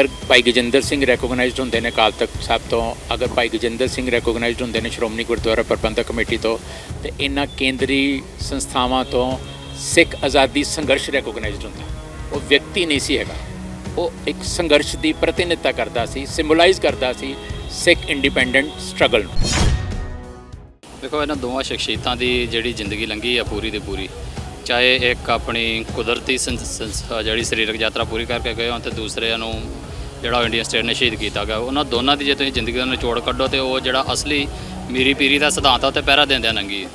ਅਗਰ ਭਾਈ ਗਜਿੰਦਰ ਸਿੰਘ ਰੈਕੋਗਨਾਈਜ਼ਡ ਹੁੰਦੇ ਨੇ ਅਕਾਲ ਤਖਤ ਸਾਹਿਬ ਤੋਂ, ਅਗਰ ਭਾਈ ਗਜਿੰਦਰ ਸਿੰਘ ਰੈਕੋਗਨਾਈਜ਼ਡ ਹੁੰਦੇ ਨੇ ਸ਼੍ਰੋਮਣੀ ਗੁਰਦੁਆਰਾ ਪ੍ਰਬੰਧਕ ਕਮੇਟੀ ਤੋਂ, ਤੇ ਇਹਨਾਂ ਕੇਂਦਰੀ ਸੰਸਥਾਵਾਂ ਤੋਂ ਸਿੱਖ ਆਜ਼ਾਦੀ ਸੰਘਰਸ਼ ਰੈਕੋਗਨਾਈਜ਼ਡ ਹੁੰਦਾ। ਉਹ ਵਿਅਕਤੀ ਨਹੀਂ ਸੀ ਹੈਗਾ। ਉਹ ਇੱਕ ਸੰਘਰਸ਼ ਦੀ ਪ੍ਰਤੀਨਿਧਤਾ ਕਰਦਾ ਸੀ ਸਿੰਬਲਾਈਜ਼ ਕਰਦਾ ਸੀ ਸਿੱਖ ਇੰਡੀਪੈਂਡੈਂਟ ਸਟਰਗਲ ਨੂੰ। ਦੇਖੋ, ਇਹਨਾਂ ਦੋਵਾਂ ਸ਼ਖਸੀਅਤਾਂ ਦੀ ਜਿਹੜੀ ਜ਼ਿੰਦਗੀ ਲੰਘੀ ਆ ਪੂਰੀ ਦੀ ਪੂਰੀ, ਚਾਹੇ ਇੱਕ ਆਪਣੀ ਕੁਦਰਤੀ ਸੰਸ- ਜਿਹੜੀ ਸਰੀਰਕ ਯਾਤਰਾ ਪੂਰੀ ਕਰਕੇ ਗਏ ਹੋਣ ਤੇ ਦੂਸਰਿਆਂ ਨੂੰ ਜਿਹੜਾ ਇੰਡੀਅਨ ਸਟੇਟ ਨੇ ਸ਼ਹੀਦ ਕੀਤਾ ਗਿਆ ਉਹਨਾਂ ਦੋਨਾਂ ਦੀ ਜੇ ਤੁਸੀਂ ਜ਼ਿੰਦਗੀ ਦਾ ਨਿਚੋੜ ਕੱਢੋ ਤੇ ਉਹ ਜਿਹੜਾ ਅਸਲੀ ਮੀਰੀ ਪੀਰੀ ਦਾ ਸਿਧਾਂਤ ਆ ਉਹ ਤੇ ਪਹਿਰਾ ਦਿੰਦਿਆਂ ਲੰਗੀ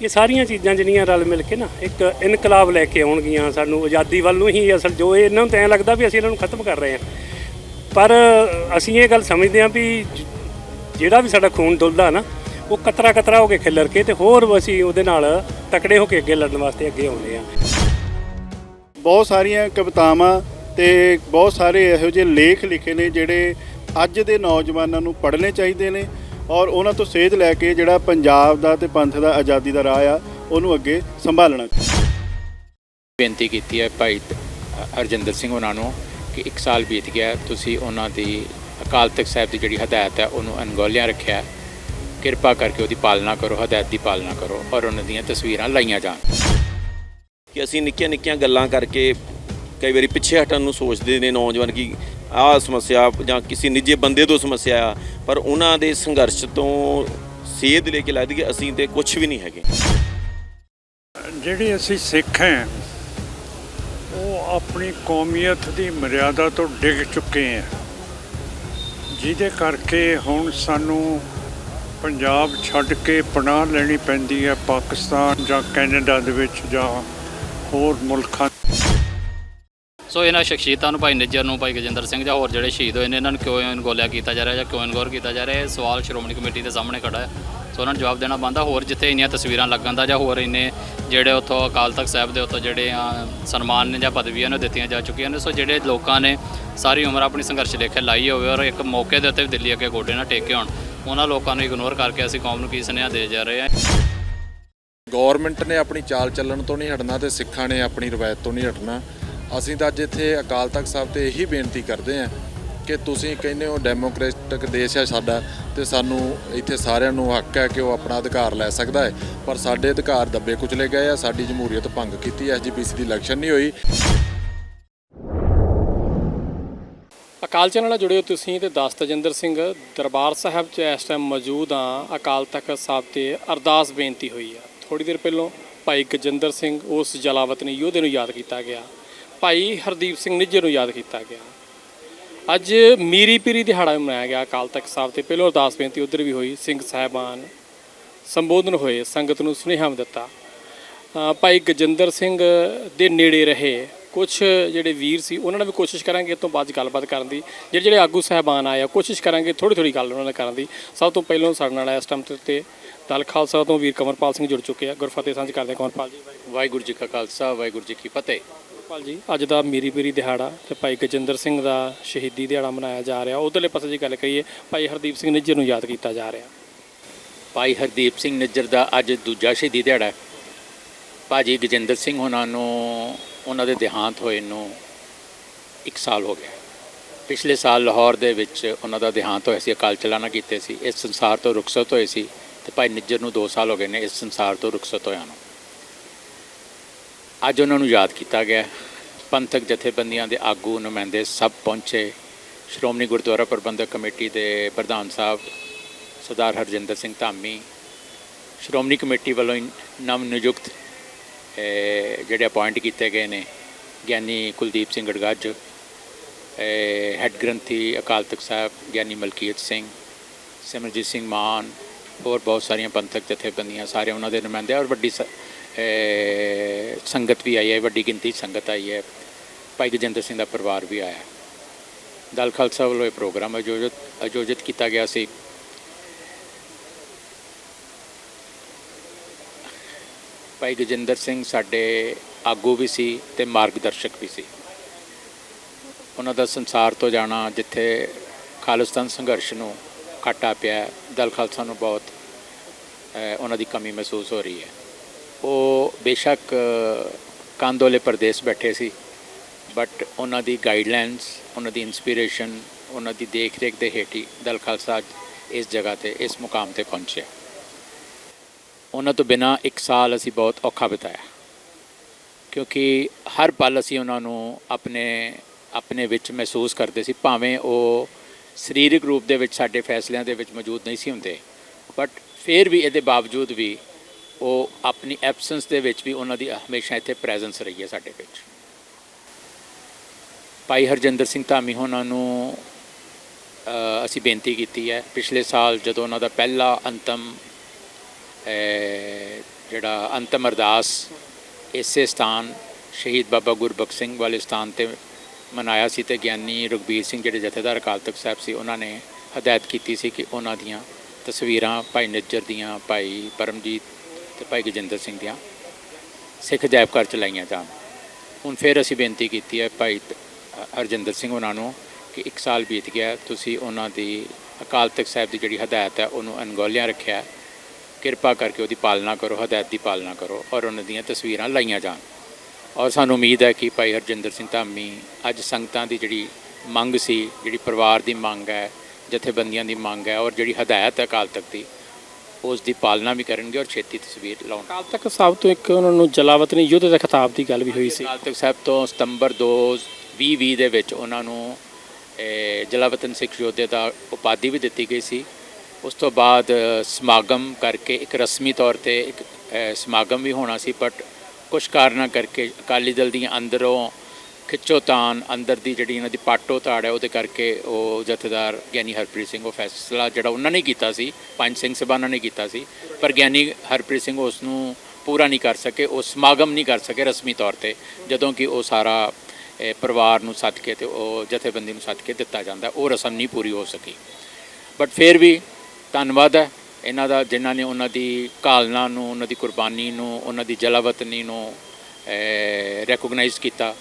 ਇਹ ਸਾਰੀਆਂ ਚੀਜ਼ਾਂ ਜਿਹੜੀਆਂ ਰਲ ਮਿਲ ਕੇ ਨਾ ਇੱਕ ਇਨਕਲਾਬ ਲੈ ਕੇ ਆਉਣਗੀਆਂ ਸਾਨੂੰ ਆਜ਼ਾਦੀ ਵੱਲ ਨੂੰ ਹੀ ਅਸਲ ਜੋ ਇਹ ਇਹਨਾਂ ਨੂੰ ਤਾਂ ਐਂ ਲੱਗਦਾ ਵੀ ਅਸੀਂ ਇਹਨਾਂ ਨੂੰ ਖਤਮ ਕਰ ਰਹੇ ਹਾਂ। ਪਰ ਅਸੀਂ ਇਹ ਗੱਲ ਸਮਝਦੇ ਹਾਂ ਵੀ ਜਿਹੜਾ ਵੀ ਸਾਡਾ ਖੂਨ ਡੁੱਲਦਾ ਨਾ ਉਹ ਕਤਰਾ ਕਤਰਾ ਹੋ ਕੇ ਖਿੱਲਰ ਕੇ ਤੇ ਹੋਰ ਅਸੀਂ ਉਹਦੇ ਨਾਲ ਤਕੜੇ ਹੋ ਕੇ ਅੱਗੇ ਲੜਨ ਵਾਸਤੇ ਅੱਗੇ ਆਉਂਦੇ ਹਾਂ। ਬਹੁਤ ਸਾਰੀਆਂ ਕਵਿਤਾਵਾਂ ਤੇ ਬਹੁਤ ਸਾਰੇ ਇਹੋ ਜਿਹੇ ਲੇਖ ਲਿਖੇ ਨੇ ਜਿਹੜੇ ਅੱਜ ਦੇ ਨੌਜਵਾਨਾਂ ਨੂੰ ਪੜ੍ਹਨੇ ਚਾਹੀਦੇ ਨੇ ਔਰ ਉਹਨਾਂ ਤੋਂ ਸੇਧ ਲੈ ਕੇ ਜਿਹੜਾ ਪੰਜਾਬ ਦਾ ਤੇ ਪੰਥ ਦਾ ਆਜ਼ਾਦੀ ਦਾ ਰਾਹ ਆ ਉਹਨੂੰ ਅੱਗੇ ਸੰਭਾਲਣਾ ਬੇਨਤੀ ਕੀਤੀ ਹੈ ਭਾਈ ਹਰਜਿੰਦਰ ਸਿੰਘ ਉਹਨਾਂ ਨੂੰ ਕਿ ਇੱਕ ਸਾਲ ਬੀਤ ਗਿਆ ਤੁਸੀਂ ਉਹਨਾਂ ਦੀ ਅਕਾਲ ਤਖਤ ਸਾਹਿਬ ਦੀ ਜਿਹੜੀ ਹਦਾਇਤ ਹੈ ਉਹਨੂੰ ਅਣਗੌਲਿਆਂ ਰੱਖਿਆ। ਕਿਰਪਾ ਕਰਕੇ ਉਹਦੀ ਪਾਲਣਾ ਕਰੋ ਹਦਾਇਤ ਦੀ ਪਾਲਣਾ ਕਰੋ ਔਰ ਉਹਨਾਂ ਦੀਆਂ ਤਸਵੀਰਾਂ ਲਾਈਆਂ ਜਾਣ ਕਿ ਅਸੀਂ ਨਿੱਕੀਆਂ ਨਿੱਕੀਆਂ ਗੱਲਾਂ ਕਰਕੇ ਕਈ ਵਾਰੀ ਪਿੱਛੇ ਹਟਣ ਨੂੰ ਸੋਚਦੇ ਨੇ ਨੌਜਵਾਨ ਕਿ ਆਹ ਸਮੱਸਿਆ ਜਾਂ ਕਿਸੇ ਨਿੱਜੇ ਬੰਦੇ ਤੋਂ ਸਮੱਸਿਆ ਆ, ਪਰ ਉਹਨਾਂ ਦੇ ਸੰਘਰਸ਼ ਤੋਂ ਸੇਧ ਲੈ ਕੇ ਲੱਗਦੀ ਕਿ ਅਸੀਂ ਤੇ ਕੁਝ ਵੀ ਨਹੀਂ ਹੈਗੇ। ਜਿਹੜੇ ਅਸੀਂ ਸਿੱਖ ਹਾਂ, ਉਹ ਆਪਣੀ ਕੌਮੀਅਤ ਦੀ ਮਰਿਆਦਾ ਤੋਂ ਡਿੱਗ ਚੁੱਕੇ ਹਾਂ। ਜਿਹਦੇ ਕਰਕੇ ਹੁਣ ਸਾਨੂੰ ਪੰਜਾਬ ਛੱਡ ਕੇ ਪਨਾਹ ਲੈਣੀ ਪੈਂਦੀ ਹੈ, ਪਾਕਿਸਤਾਨ ਜਾਂ ਕੈਨੇਡਾ ਦੇ ਵਿੱਚ ਜਾਂ ਹੋਰ ਮੁਲਕਾਂ ਸੋ ਇਹਨਾਂ ਸ਼ਖਸੀਅਤਾਂ ਨੂੰ ਭਾਈ ਨਿੱਜਰ ਨੂੰ ਭਾਈ ਗਜਿੰਦਰ ਸਿੰਘ ਜਾਂ ਹੋਰ ਜਿਹੜੇ ਸ਼ਹੀਦ ਹੋਏ ਨੇ ਇਹਨਾਂ ਨੂੰ ਕਿਉਂ ਅਣਗੌਲਿਆ ਕੀਤਾ ਜਾ ਰਿਹਾ ਜਾਂ ਕਿਉਂ ਅਣਗੌਰ ਕੀਤਾ ਜਾ ਰਿਹਾ? ਇਹ ਸਵਾਲ ਸ਼੍ਰੋਮਣੀ ਕਮੇਟੀ ਦੇ ਸਾਹਮਣੇ ਖੜਾ ਹੈ। ਸੋ ਉਹਨਾਂ ਨੂੰ ਜਵਾਬ ਦੇਣਾ ਬੰਦਾ ਹੋਰ ਜਿੱਥੇ ਇੰਨੀਆਂ ਤਸਵੀਰਾਂ ਲੱਗਣ ਦਾ ਜਾਂ ਹੋਰ ਇੰਨੇ ਜਿਹੜੇ ਉੱਥੋਂ ਅਕਾਲ ਤਖਤ ਸਾਹਿਬ ਦੇ ਉੱਤੋਂ ਜਿਹੜੇ ਆ, ਸਨਮਾਨ ਨੇ ਜਾਂ ਪਦਵੀਆਂ ਨੇ ਦਿੱਤੀਆਂ ਜਾ ਚੁੱਕੀਆਂ ਨੇ। ਸੋ ਜਿਹੜੇ ਲੋਕਾਂ ਨੇ ਸਾਰੀ ਉਮਰ ਆਪਣੀ ਸੰਘਰਸ਼ ਲੇਖੇ ਲਾਈ ਹੋਵੇ ਔਰ ਇੱਕ ਮੌਕੇ ਦੇ ਉੱਤੇ ਵੀ ਦਿੱਲੀ ਅੱਗੇ ਗੋਡੇ ਨਾਲ ਟੇਕੇ ਹੋਣ ਉਹਨਾਂ ਲੋਕਾਂ ਨੂੰ ਇਗਨੋਰ ਕਰਕੇ ਅਸੀਂ ਕੌਮ ਨੂੰ ਕੀ ਸੁਨੇਹਾ ਦੇ ਜਾ ਰਹੇ ਹਾਂ? ਗਵਰਨਮੈਂਟ ਨੇ ਆਪਣੀ ਚਾਲ ਚੱਲਣ ਤੋਂ ਨਹੀਂ ਹਟਣਾ ਤੇ ਸਿੱਖਾਂ ਨੇ ਆਪਣੀ ਰਵਾਇਤ ਤੋਂ ਨਹੀਂ ਹਟਣਾ। ਅਸੀਂ ਤਾਂ ਅੱਜ ਇੱਥੇ ਅਕਾਲ ਤਖਤ ਸਾਹਿਬ ਤੇ ਇਹੀ ਬੇਨਤੀ ਕਰਦੇ ਹਾਂ ਕਿ ਤੁਸੀਂ ਕਹਿੰਦੇ ਹੋ ਡੈਮੋਕ੍ਰੈਟਿਕ ਦੇਸ਼ ਹੈ ਸਾਡਾ ਤੇ ਸਾਨੂੰ ਇੱਥੇ ਸਾਰਿਆਂ ਨੂੰ ਹੱਕ ਹੈ ਕਿ ਉਹ ਆਪਣਾ ਅਧਿਕਾਰ ਲੈ ਸਕਦਾ ਹੈ। ਪਰ ਸਾਡੇ ਅਧਿਕਾਰ ਦੱਬੇ ਕੁਚਲੇ ਗਏ ਆ, ਸਾਡੀ ਜਮਹੂਰੀਅਤ ਭੰਗ ਕੀਤੀ ਐਸਜੀਪੀਸੀ ਦੀ ਇਲੈਕਸ਼ਨ ਨਹੀਂ ਹੋਈ। ਅਕਾਲ ਚੈਨਲ ਨਾਲ ਜੁੜੇ ਹੋ ਤੁਸੀਂ ਤੇ ਦਾਸ ਤਜਿੰਦਰ ਸਿੰਘ, ਦਰਬਾਰ ਸਾਹਿਬ 'ਚ ਇਸ ਟਾਈਮ ਮੌਜੂਦ ਹਾਂ, ਅਕਾਲ ਤਖਤ ਸਾਹਿਬ ਤੇ ਅਰਦਾਸ ਬੇਨਤੀ ਹੋਈ ਆ। ਥੋੜੀ ਦੇਰ ਪਹਿਲਾਂ ਭਾਈ ਗਜਿੰਦਰ ਸਿੰਘ, ਉਸ ਜਲਾਵਤਨੀ ਯੋਧੇ ਨੂੰ ਯਾਦ ਕੀਤਾ ਗਿਆ। ਭਾਈ ਹਰਦੀਪ ਸਿੰਘ ਨਿੱਜਰ ਨੂੰ ਯਾਦ ਕੀਤਾ ਗਿਆ। ਅੱਜ ਮੀਰੀ ਪੀਰੀ ਦਿਹਾੜਾ ਮਨਾਇਆ ਗਿਆ। ਅਕਾਲ ਤਖਤ ਸਾਹਿਬ ਤੇ ਪਹਿਲੋਂ ਅਰਦਾਸ ਬੇਨਤੀ ਉਧਰ ਵੀ ਹੋਈ। ਸਿੰਘ ਸਾਹਿਬਾਨ ਸੰਬੋਧਨ ਹੋਏ, ਸੰਗਤ ਨੂੰ ਸੁਨੇਹਾ ਵੀ ਦਿੱਤਾ। ਭਾਈ ਗਜਿੰਦਰ ਸਿੰਘ ਦੇ ਨੇੜੇ ਰਹੇ। ਕੁਝ ਜਿਹੜੇ ਵੀਰ ਸੀ, ਉਹਨਾਂ ਨਾਲ ਵੀ ਕੋਸ਼ਿਸ਼ ਕਰਾਂਗੇ ਇਹ ਤੋਂ ਬਾਅਦ 'ਚ ਗੱਲਬਾਤ ਕਰਨ ਦੀ। ਜਿਹੜੇ ਜਿਹੜੇ ਆਗੂ ਸਹਿਬਾਨ ਆਏ ਆ, ਕੋਸ਼ਿਸ਼ ਕਰਾਂਗੇ ਥੋੜੀ ਥੋੜੀ ਗੱਲ ਉਹਨਾਂ ਨਾਲ ਕਰਨ ਦੀ। ਸਭ ਤੋਂ ਪਹਿਲਾਂ ਸਾਡੇ ਨਾਲ ਇਸ ਟਾਈਮ ਤੇ- ਤੇ ਦਲ ਖਾਲਸਾ ਤੋਂ ਵੀਰ ਕਮਰਪਾਲ ਸਿੰਘ ਜੁੜ ਚੁੱਕੇ ਆ। ਗੁਰਫਤਿਹ ਸਾਂਝ ਕਰਦੇ ਕਮਰਪਾਲ ਜੀ। ਵਾਹਿਗੁਰੂ ਜੀ ਕਾ ਖਾਲਸਾ, ਵਾਹਿਗੁਰੂ ਜੀ ਕੀ ਫਤਿਹ। ਕਮਰਪਾਲ ਜੀ, ਅੱਜ ਦਾ ਮੀਰੀ ਪੀਰੀ ਦਿਹਾੜਾ ਤੇ ਭਾਈ ਗਜਿੰਦਰ ਸਿੰਘ ਦਾ ਸ਼ਹੀਦੀ ਦਿਹਾੜਾ ਮਨਾਇਆ ਜਾ ਰਿਹਾ। ਉਧਰਲੇ ਪਾਸੇ ਦੀ ਗੱਲ ਕਰੀਏ, ਭਾਈ ਹਰਦੀਪ ਸਿੰਘ ਨਿੱਜਰ ਨੂੰ ਯਾਦ ਕੀਤਾ ਜਾ ਰਿਹਾ। ਭਾਈ ਹਰਦੀਪ ਸਿੰਘ ਨਿੱਜਰ ਦਾ ਅੱਜ ਦੂਜਾ ਸ਼ਹੀਦੀ ਦਿਹਾੜਾ ਹੈ। ਭਾਜੀ ਗਜਿੰਦਰ ਸਿੰਘ ਉਹਨਾਂ ਨੂੰ, ਉਹਨਾਂ ਦੇ ਦੇਹਾਂਤ ਹੋਏ ਨੂੰ ਇੱਕ ਸਾਲ ਹੋ ਗਿਆ। ਪਿਛਲੇ ਸਾਲ ਲਾਹੌਰ ਦੇ ਵਿੱਚ ਉਹਨਾਂ ਦਾ ਦੇਹਾਂਤ ਹੋਇਆ ਸੀ, ਅਕਾਲ ਚਲਾਣਾ ਕੀਤੇ ਸੀ, ਇਸ ਸੰਸਾਰ ਤੋਂ ਰੁਖਸਤ ਹੋਏ ਸੀ ਤੇ ਭਾਈ ਨਿੱਜਰ ਨੂੰ 2 ਸਾਲ ਹੋ ਗਏ ਨੇ ਇਸ ਸੰਸਾਰ ਤੋਂ ਰੁਖਸਤ ਹੋਇਆ ਨੂੰ। ਅੱਜ ਉਹਨਾਂ ਨੂੰ ਯਾਦ ਕੀਤਾ ਗਿਆ। ਪੰਥਕ ਜਥੇਬੰਦੀਆਂ ਦੇ ਆਗੂ ਨੁਮਾਇੰਦੇ ਸਭ ਪਹੁੰਚੇ। ਸ਼੍ਰੋਮਣੀ ਗੁਰਦੁਆਰਾ ਪ੍ਰਬੰਧਕ ਕਮੇਟੀ ਦੇ ਪ੍ਰਧਾਨ ਸਾਹਿਬ, ਸਰਦਾਰ ਹਰਜਿੰਦਰ ਸਿੰਘ ਧਾਮੀ, ਸ਼੍ਰੋਮਣੀ ਕਮੇਟੀ ਵੱਲੋਂ ਨਵ ਨਿਯੁਕਤ ਜਿਹੜੇ ਅਪਾਇੰਟ ਕੀਤੇ ਗਏ ਨੇ, ਗਿਆਨੀ ਕੁਲਦੀਪ ਸਿੰਘ ਗੜਗੱਜ ਹੈੱਡ ਗ੍ਰੰਥੀ ਅਕਾਲ ਤਖਤ ਸਾਹਿਬ, ਗਿਆਨੀ ਮਲਕੀਤ ਸਿੰਘ, ਸਿਮਰਜੀਤ ਸਿੰਘ ਮਾਨ, ਹੋਰ ਬਹੁਤ ਸਾਰੀਆਂ ਪੰਥਕ ਜਥੇਬੰਦੀਆਂ, ਸਾਰੇ ਉਹਨਾਂ ਦੇ ਨੁਮਾਇੰਦੇ ਔਰ ਵੱਡੀ ਸ- ਸੰਗਤ ਵੀ ਆਈ ਹੈ, ਵੱਡੀ ਗਿਣਤੀ 'ਚ ਸੰਗਤ ਆਈ ਹੈ। ਭਾਈ ਗਜਿੰਦਰ ਸਿੰਘ ਦਾ ਪਰਿਵਾਰ ਵੀ ਆਇਆ ਦਲ ਖਾਲਸਾ ਵੱਲੋਂ ਇਹ ਪ੍ਰੋਗਰਾਮ ਆਯੋਜਿਤ ਆਯੋਜਿਤ ਕੀਤਾ ਗਿਆ ਸੀ। ਭਾਈ ਗਜਿੰਦਰ ਸਿੰਘ ਸਾਡੇ ਆਗੂ ਵੀ ਸੀ ਤੇ ਮਾਰਗਦਰਸ਼ਕ ਵੀ ਸੀ। ਉਹਨਾਂ ਦਾ ਸੰਸਾਰ ਤੋਂ ਜਾਣਾ ਜਿੱਥੇ ਖਾਲਿਸਤਾਨ ਸੰਘਰਸ਼ ਨੂੰ ਘਾਟਾ ਪਿਆ, ਦਲ ਖਾਲਸਾ ਨੂੰ ਬਹੁਤ ਉਹਨਾਂ ਦੀ ਕਮੀ ਮਹਿਸੂਸ ਹੋ ਰਹੀ ਹੈ। ਉਹ ਬੇਸ਼ੱਕ ਕੰਦੋਲੇ ਪ੍ਰਦੇਸ਼ ਬੈਠੇ ਸੀ ਬਟ ਉਹਨਾਂ ਦੀ ਗਾਈਡਲਾਈਨਸ ਉਹਨਾਂ ਦੀ ਇਨਸਪੀਰੇਸ਼ਨ ਉਹਨਾਂ ਦੀ ਦੇਖ ਰੇਖ ਦੇ ਹੇਠੀ ਦਲ ਖਾਲਸਾ ਇਸ ਜਗ੍ਹਾ ਤੇ, ਇਸ ਮੁਕਾਮ ਤੇ ਪਹੁੰਚਿਆ। ਉਹਨਾਂ ਤੋਂ ਬਿਨਾ ਇੱਕ ਸਾਲ ਅਸੀਂ ਬਹੁਤ ਔਖਾ ਬਿਤਾਇਆ। ਕਿਉਂਕਿ ਹਰ ਪਲ ਅਸੀਂ ਉਹਨਾਂ ਨੂੰ ਆਪਣੇ ਆਪਣੇ ਵਿੱਚ ਮਹਿਸੂਸ ਕਰਦੇ ਸੀ, ਭਾਵੇਂ ਉਹ ਸਰੀਰਕ ਰੂਪ ਦੇ ਵਿੱਚ ਸਾਡੇ ਫੈਸਲਿਆਂ ਦੇ ਵਿੱਚ ਮੌਜੂਦ ਨਹੀਂ ਸੀ ਹੁੰਦੇ ਬਟ ਫਿਰ ਵੀ ਇਹਦੇ ਬਾਵਜੂਦ ਵੀ ਉਹ ਆਪਣੀ ਐਬਸੈਂਸ ਦੇ ਵਿੱਚ ਵੀ ਉਹਨਾਂ ਦੀ ਹਮੇਸ਼ਾ ਇੱਥੇ ਪ੍ਰੈਜ਼ੈਂਸ ਰਹੀ ਹੈ ਸਾਡੇ ਵਿੱਚ। ਭਾਈ ਹਰਜਿੰਦਰ ਸਿੰਘ ਧਾਮੀ ਹੋਣਾ ਨੂੰ ਅਸੀਂ ਬੇਨਤੀ ਕੀਤੀ ਹੈ, ਪਿਛਲੇ ਸਾਲ ਜਦੋਂ ਉਹਨਾਂ ਦਾ ਪਹਿਲਾ ਅੰਤਮ ਜਿਹੜਾ ਅੰਤਮ ਅਰਦਾਸ ਇਸੇ ਸਥਾਨ ਸ਼ਹੀਦ ਬਾਬਾ ਗੁਰਬਖਸ਼ ਸਿੰਘ ਵਾਲੇ ਸਥਾਨ ਤੇ ਮਨਾਇਆ ਸੀ ਤੇ ਗਿਆਨੀ ਰਘਬੀਰ ਸਿੰਘ ਜਿਹੜੇ ਜਥੇਦਾਰ ਅਕਾਲ ਤਖਤ ਸਾਹਿਬ ਸੀ, ਉਹਨਾਂ ਨੇ ਹਦਾਇਤ ਕੀਤੀ ਸੀ ਕਿ ਉਹਨਾਂ ਦੀਆਂ ਤਸਵੀਰਾਂ ਭਾਈ ਨਿੱਜਰ ਦੀਆਂ, ਭਾਈ ਪਰਮਜੀਤ ਤੇ ਭਾਈ ਗਜਿੰਦਰ ਸਿੰਘ ਦੀਆਂ ਸਿੱਖ ਅਜਾਇਬ ਘਰ ਚ ਲਾਈਆਂ ਜਾਣ। ਹੁਣ ਫਿਰ ਅਸੀਂ ਬੇਨਤੀ ਕੀਤੀ ਹੈ ਭਾਈ ਹਰਜਿੰਦਰ ਸਿੰਘ ਉਹਨਾਂ ਨੂੰ ਕਿ ਇੱਕ ਸਾਲ ਬੀਤ ਗਿਆ, ਤੁਸੀਂ ਉਹਨਾਂ ਦੀ ਅਕਾਲ ਤਖਤ ਸਾਹਿਬ ਦੀ ਜਿਹੜੀ ਹਦਾਇਤ ਹੈ ਉਹਨੂੰ ਅਣਗੌਲਿਆਂ ਰੱਖਿਆ। ਕਿਰਪਾ ਕਰਕੇ ਉਹਦੀ ਪਾਲਣਾ ਕਰੋ, ਹਦਾਇਤ ਦੀ ਪਾਲਣਾ ਕਰੋ ਔਰ ਉਹਨਾਂ ਦੀਆਂ ਤਸਵੀਰਾਂ ਲਾਈਆਂ ਜਾਣ। ਔਰ ਸਾਨੂੰ ਉਮੀਦ ਹੈ ਕਿ ਭਾਈ ਹਰਜਿੰਦਰ ਸਿੰਘ ਧਾਮੀ ਅੱਜ ਸੰਗਤਾਂ ਦੀ ਜਿਹੜੀ ਮੰਗ ਸੀ, ਜਿਹੜੀ ਪਰਿਵਾਰ ਦੀ ਮੰਗ ਹੈ, ਜਥੇਬੰਦੀਆਂ ਦੀ ਮੰਗ ਹੈ ਔਰ ਜਿਹੜੀ ਹਦਾਇਤ ਹੈ ਅਕਾਲ ਤਖਤ ਦੀ ਉਸ ਦੀ ਪਾਲਣਾ ਵੀ ਕਰਨਗੇ ਔਰ ਛੇਤੀ ਤਸਵੀਰ ਲਾਉਣ ਅਕਾਲ ਤਖਤ ਸਾਹਿਬ ਤੋਂ ਇੱਕ ਉਹਨਾਂ ਨੂੰ ਜਲਾਵਤਨੀ ਯੁੱਧ ਦੇ ਖਿਤਾਬ ਦੀ ਗੱਲ ਵੀ ਹੋਈ ਸੀ। ਅਕਾਲ ਤਖਤ ਸਾਹਿਬ ਤੋਂ ਸਤੰਬਰ 2020 ਦੇ ਵਿੱਚ ਉਹਨਾਂ ਨੂੰ ਜਲਾਵਤਨ ਸਿੱਖ ਯੋਧੇ ਦਾ ਉਪਾਧੀ ਵੀ ਦਿੱਤੀ ਗਈ ਸੀ। ਉਸ ਤੋਂ ਬਾਅਦ ਸਮਾਗਮ ਕਰਕੇ ਇੱਕ ਰਸਮੀ ਤੌਰ ਤੇ ਇੱਕ ਸਮਾਗਮ ਵੀ ਹੋਣਾ ਸੀ ਬਟ ਕੁਝ ਕਾਰਨਾਂ ਕਰਕੇ ਅਕਾਲੀ ਦਲ ਦੀਆਂ ਅੰਦਰੋਂ ਖਿੱਚੋਤਾਨ ਅੰਦਰ ਦੀ ਜਿਹੜੀ ਇਹਨਾਂ ਦੀ ਪਾਟੋ ਤਾੜ ਹੈ, ਉਹਦੇ ਕਰਕੇ ਉਹ ਜਥੇਦਾਰ ਗਿਆਨੀ ਹਰਪ੍ਰੀਤ ਸਿੰਘ ਉਹ ਫੈਸਲਾ ਜਿਹੜਾ ਉਹਨਾਂ ਨੇ ਕੀਤਾ ਸੀ, ਪੰਜ ਸਿੰਘ ਸਭਾ ਨੇ ਕੀਤਾ ਸੀ, ਪਰ ਗਿਆਨੀ ਹਰਪ੍ਰੀਤ ਸਿੰਘ ਉਸ ਨੂੰ ਪੂਰਾ ਨਹੀਂ ਕਰ ਸਕੇ, ਉਹ ਸਮਾਗਮ ਨਹੀਂ ਕਰ ਸਕੇ ਰਸਮੀ ਤੌਰ ਤੇ, ਜਦੋਂ ਕਿ ਉਹ ਸਾਰਾ ਪਰਿਵਾਰ ਨੂੰ ਸੱਦ ਕੇ ਤੇ ਉਹ ਜਥੇਬੰਦੀ ਨੂੰ ਸੱਦ ਕੇ ਦਿੱਤਾ ਜਾਂਦਾ, ਉਹ ਰਸਮ ਨਹੀਂ ਪੂਰੀ ਹੋ ਸਕੀ। ਬਟ ਫਿਰ ਵੀ ਧੰਨਵਾਦ ਹੈ, ਇਹਨਾਂ ਦਾ, ਜਿਨ੍ਹਾਂ ਨੇ ਉਹਨਾਂ ਦੀ ਕਾਲਨਾ ਨੂੰ, ਉਹਨਾਂ ਦੀ ਕੁਰਬਾਨੀ ਨੂੰ, ਉਹਨਾਂ ਦੀ ਜਲਾਵਤਨੀ ਨੂੰ ਰੈਕੋਗਨਾਈਜ਼ ਕੀਤਾ।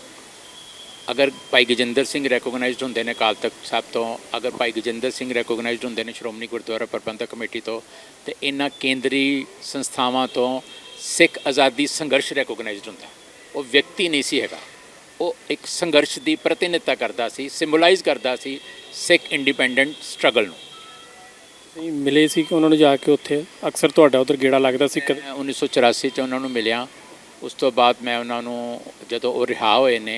ਅਗਰ ਭਾਈ ਗਜਿੰਦਰ ਸਿੰਘ ਰੈਕੋਗਨਾਈਜ਼ਡ ਹੁੰਦੇ ਨੇ ਅਕਾਲ ਤਖਤ ਸਾਹਿਬ ਤੋਂ ਅਗਰ ਭਾਈ ਗਜਿੰਦਰ ਸਿੰਘ ਰੈਕੋਗਨਾਈਜ਼ਡ ਹੁੰਦੇ ਨੇ ਸ਼੍ਰੋਮਣੀ ਗੁਰਦੁਆਰਾ ਪ੍ਰਬੰਧਕ ਕਮੇਟੀ ਤੋਂ ਤੇ ਇਹਨਾਂ ਕੇਂਦਰੀ ਸੰਸਥਾਵਾਂ ਤੋਂ ਸਿੱਖ ਆਜ਼ਾਦੀ ਸੰਘਰਸ਼ ਰੈਕੋਗਨਾਈਜ਼ਡ ਹੁੰਦਾ। ਉਹ ਵਿਅਕਤੀ ਨਹੀਂ ਸੀ ਹੈਗਾ। ਉਹ ਇੱਕ ਸੰਘਰਸ਼ ਦੀ ਪ੍ਰਤੀਨਿਧਤਾ ਕਰਦਾ ਸੀ ਸਿੰਬਲਾਈਜ਼ ਕਰਦਾ ਸੀ ਸਿੱਖ ਇੰਡੀਪੈਂਡੈਂਟ ਸਟਰਗਲ ਨੂੰ। ਤੁਸੀਂ ਮਿਲੇ ਸੀ ਕਿ ਉਹਨਾਂ ਨੂੰ ਜਾ ਕੇ ਉੱਥੇ? ਅਕਸਰ ਤੁਹਾਡਾ ਉਧਰ ਗੇੜਾ ਲੱਗਦਾ ਸੀ ਕਦੇ? ਮੈਂ 1984 ਚ ਉਹਨਾਂ ਨੂੰ ਮਿਲਿਆ। ਉਸ ਤੋਂ ਬਾਅਦ ਮੈਂ ਉਹਨਾਂ ਨੂੰ ਜਦੋਂ ਉਹ ਰਿਹਾ ਹੋਏ ਨੇ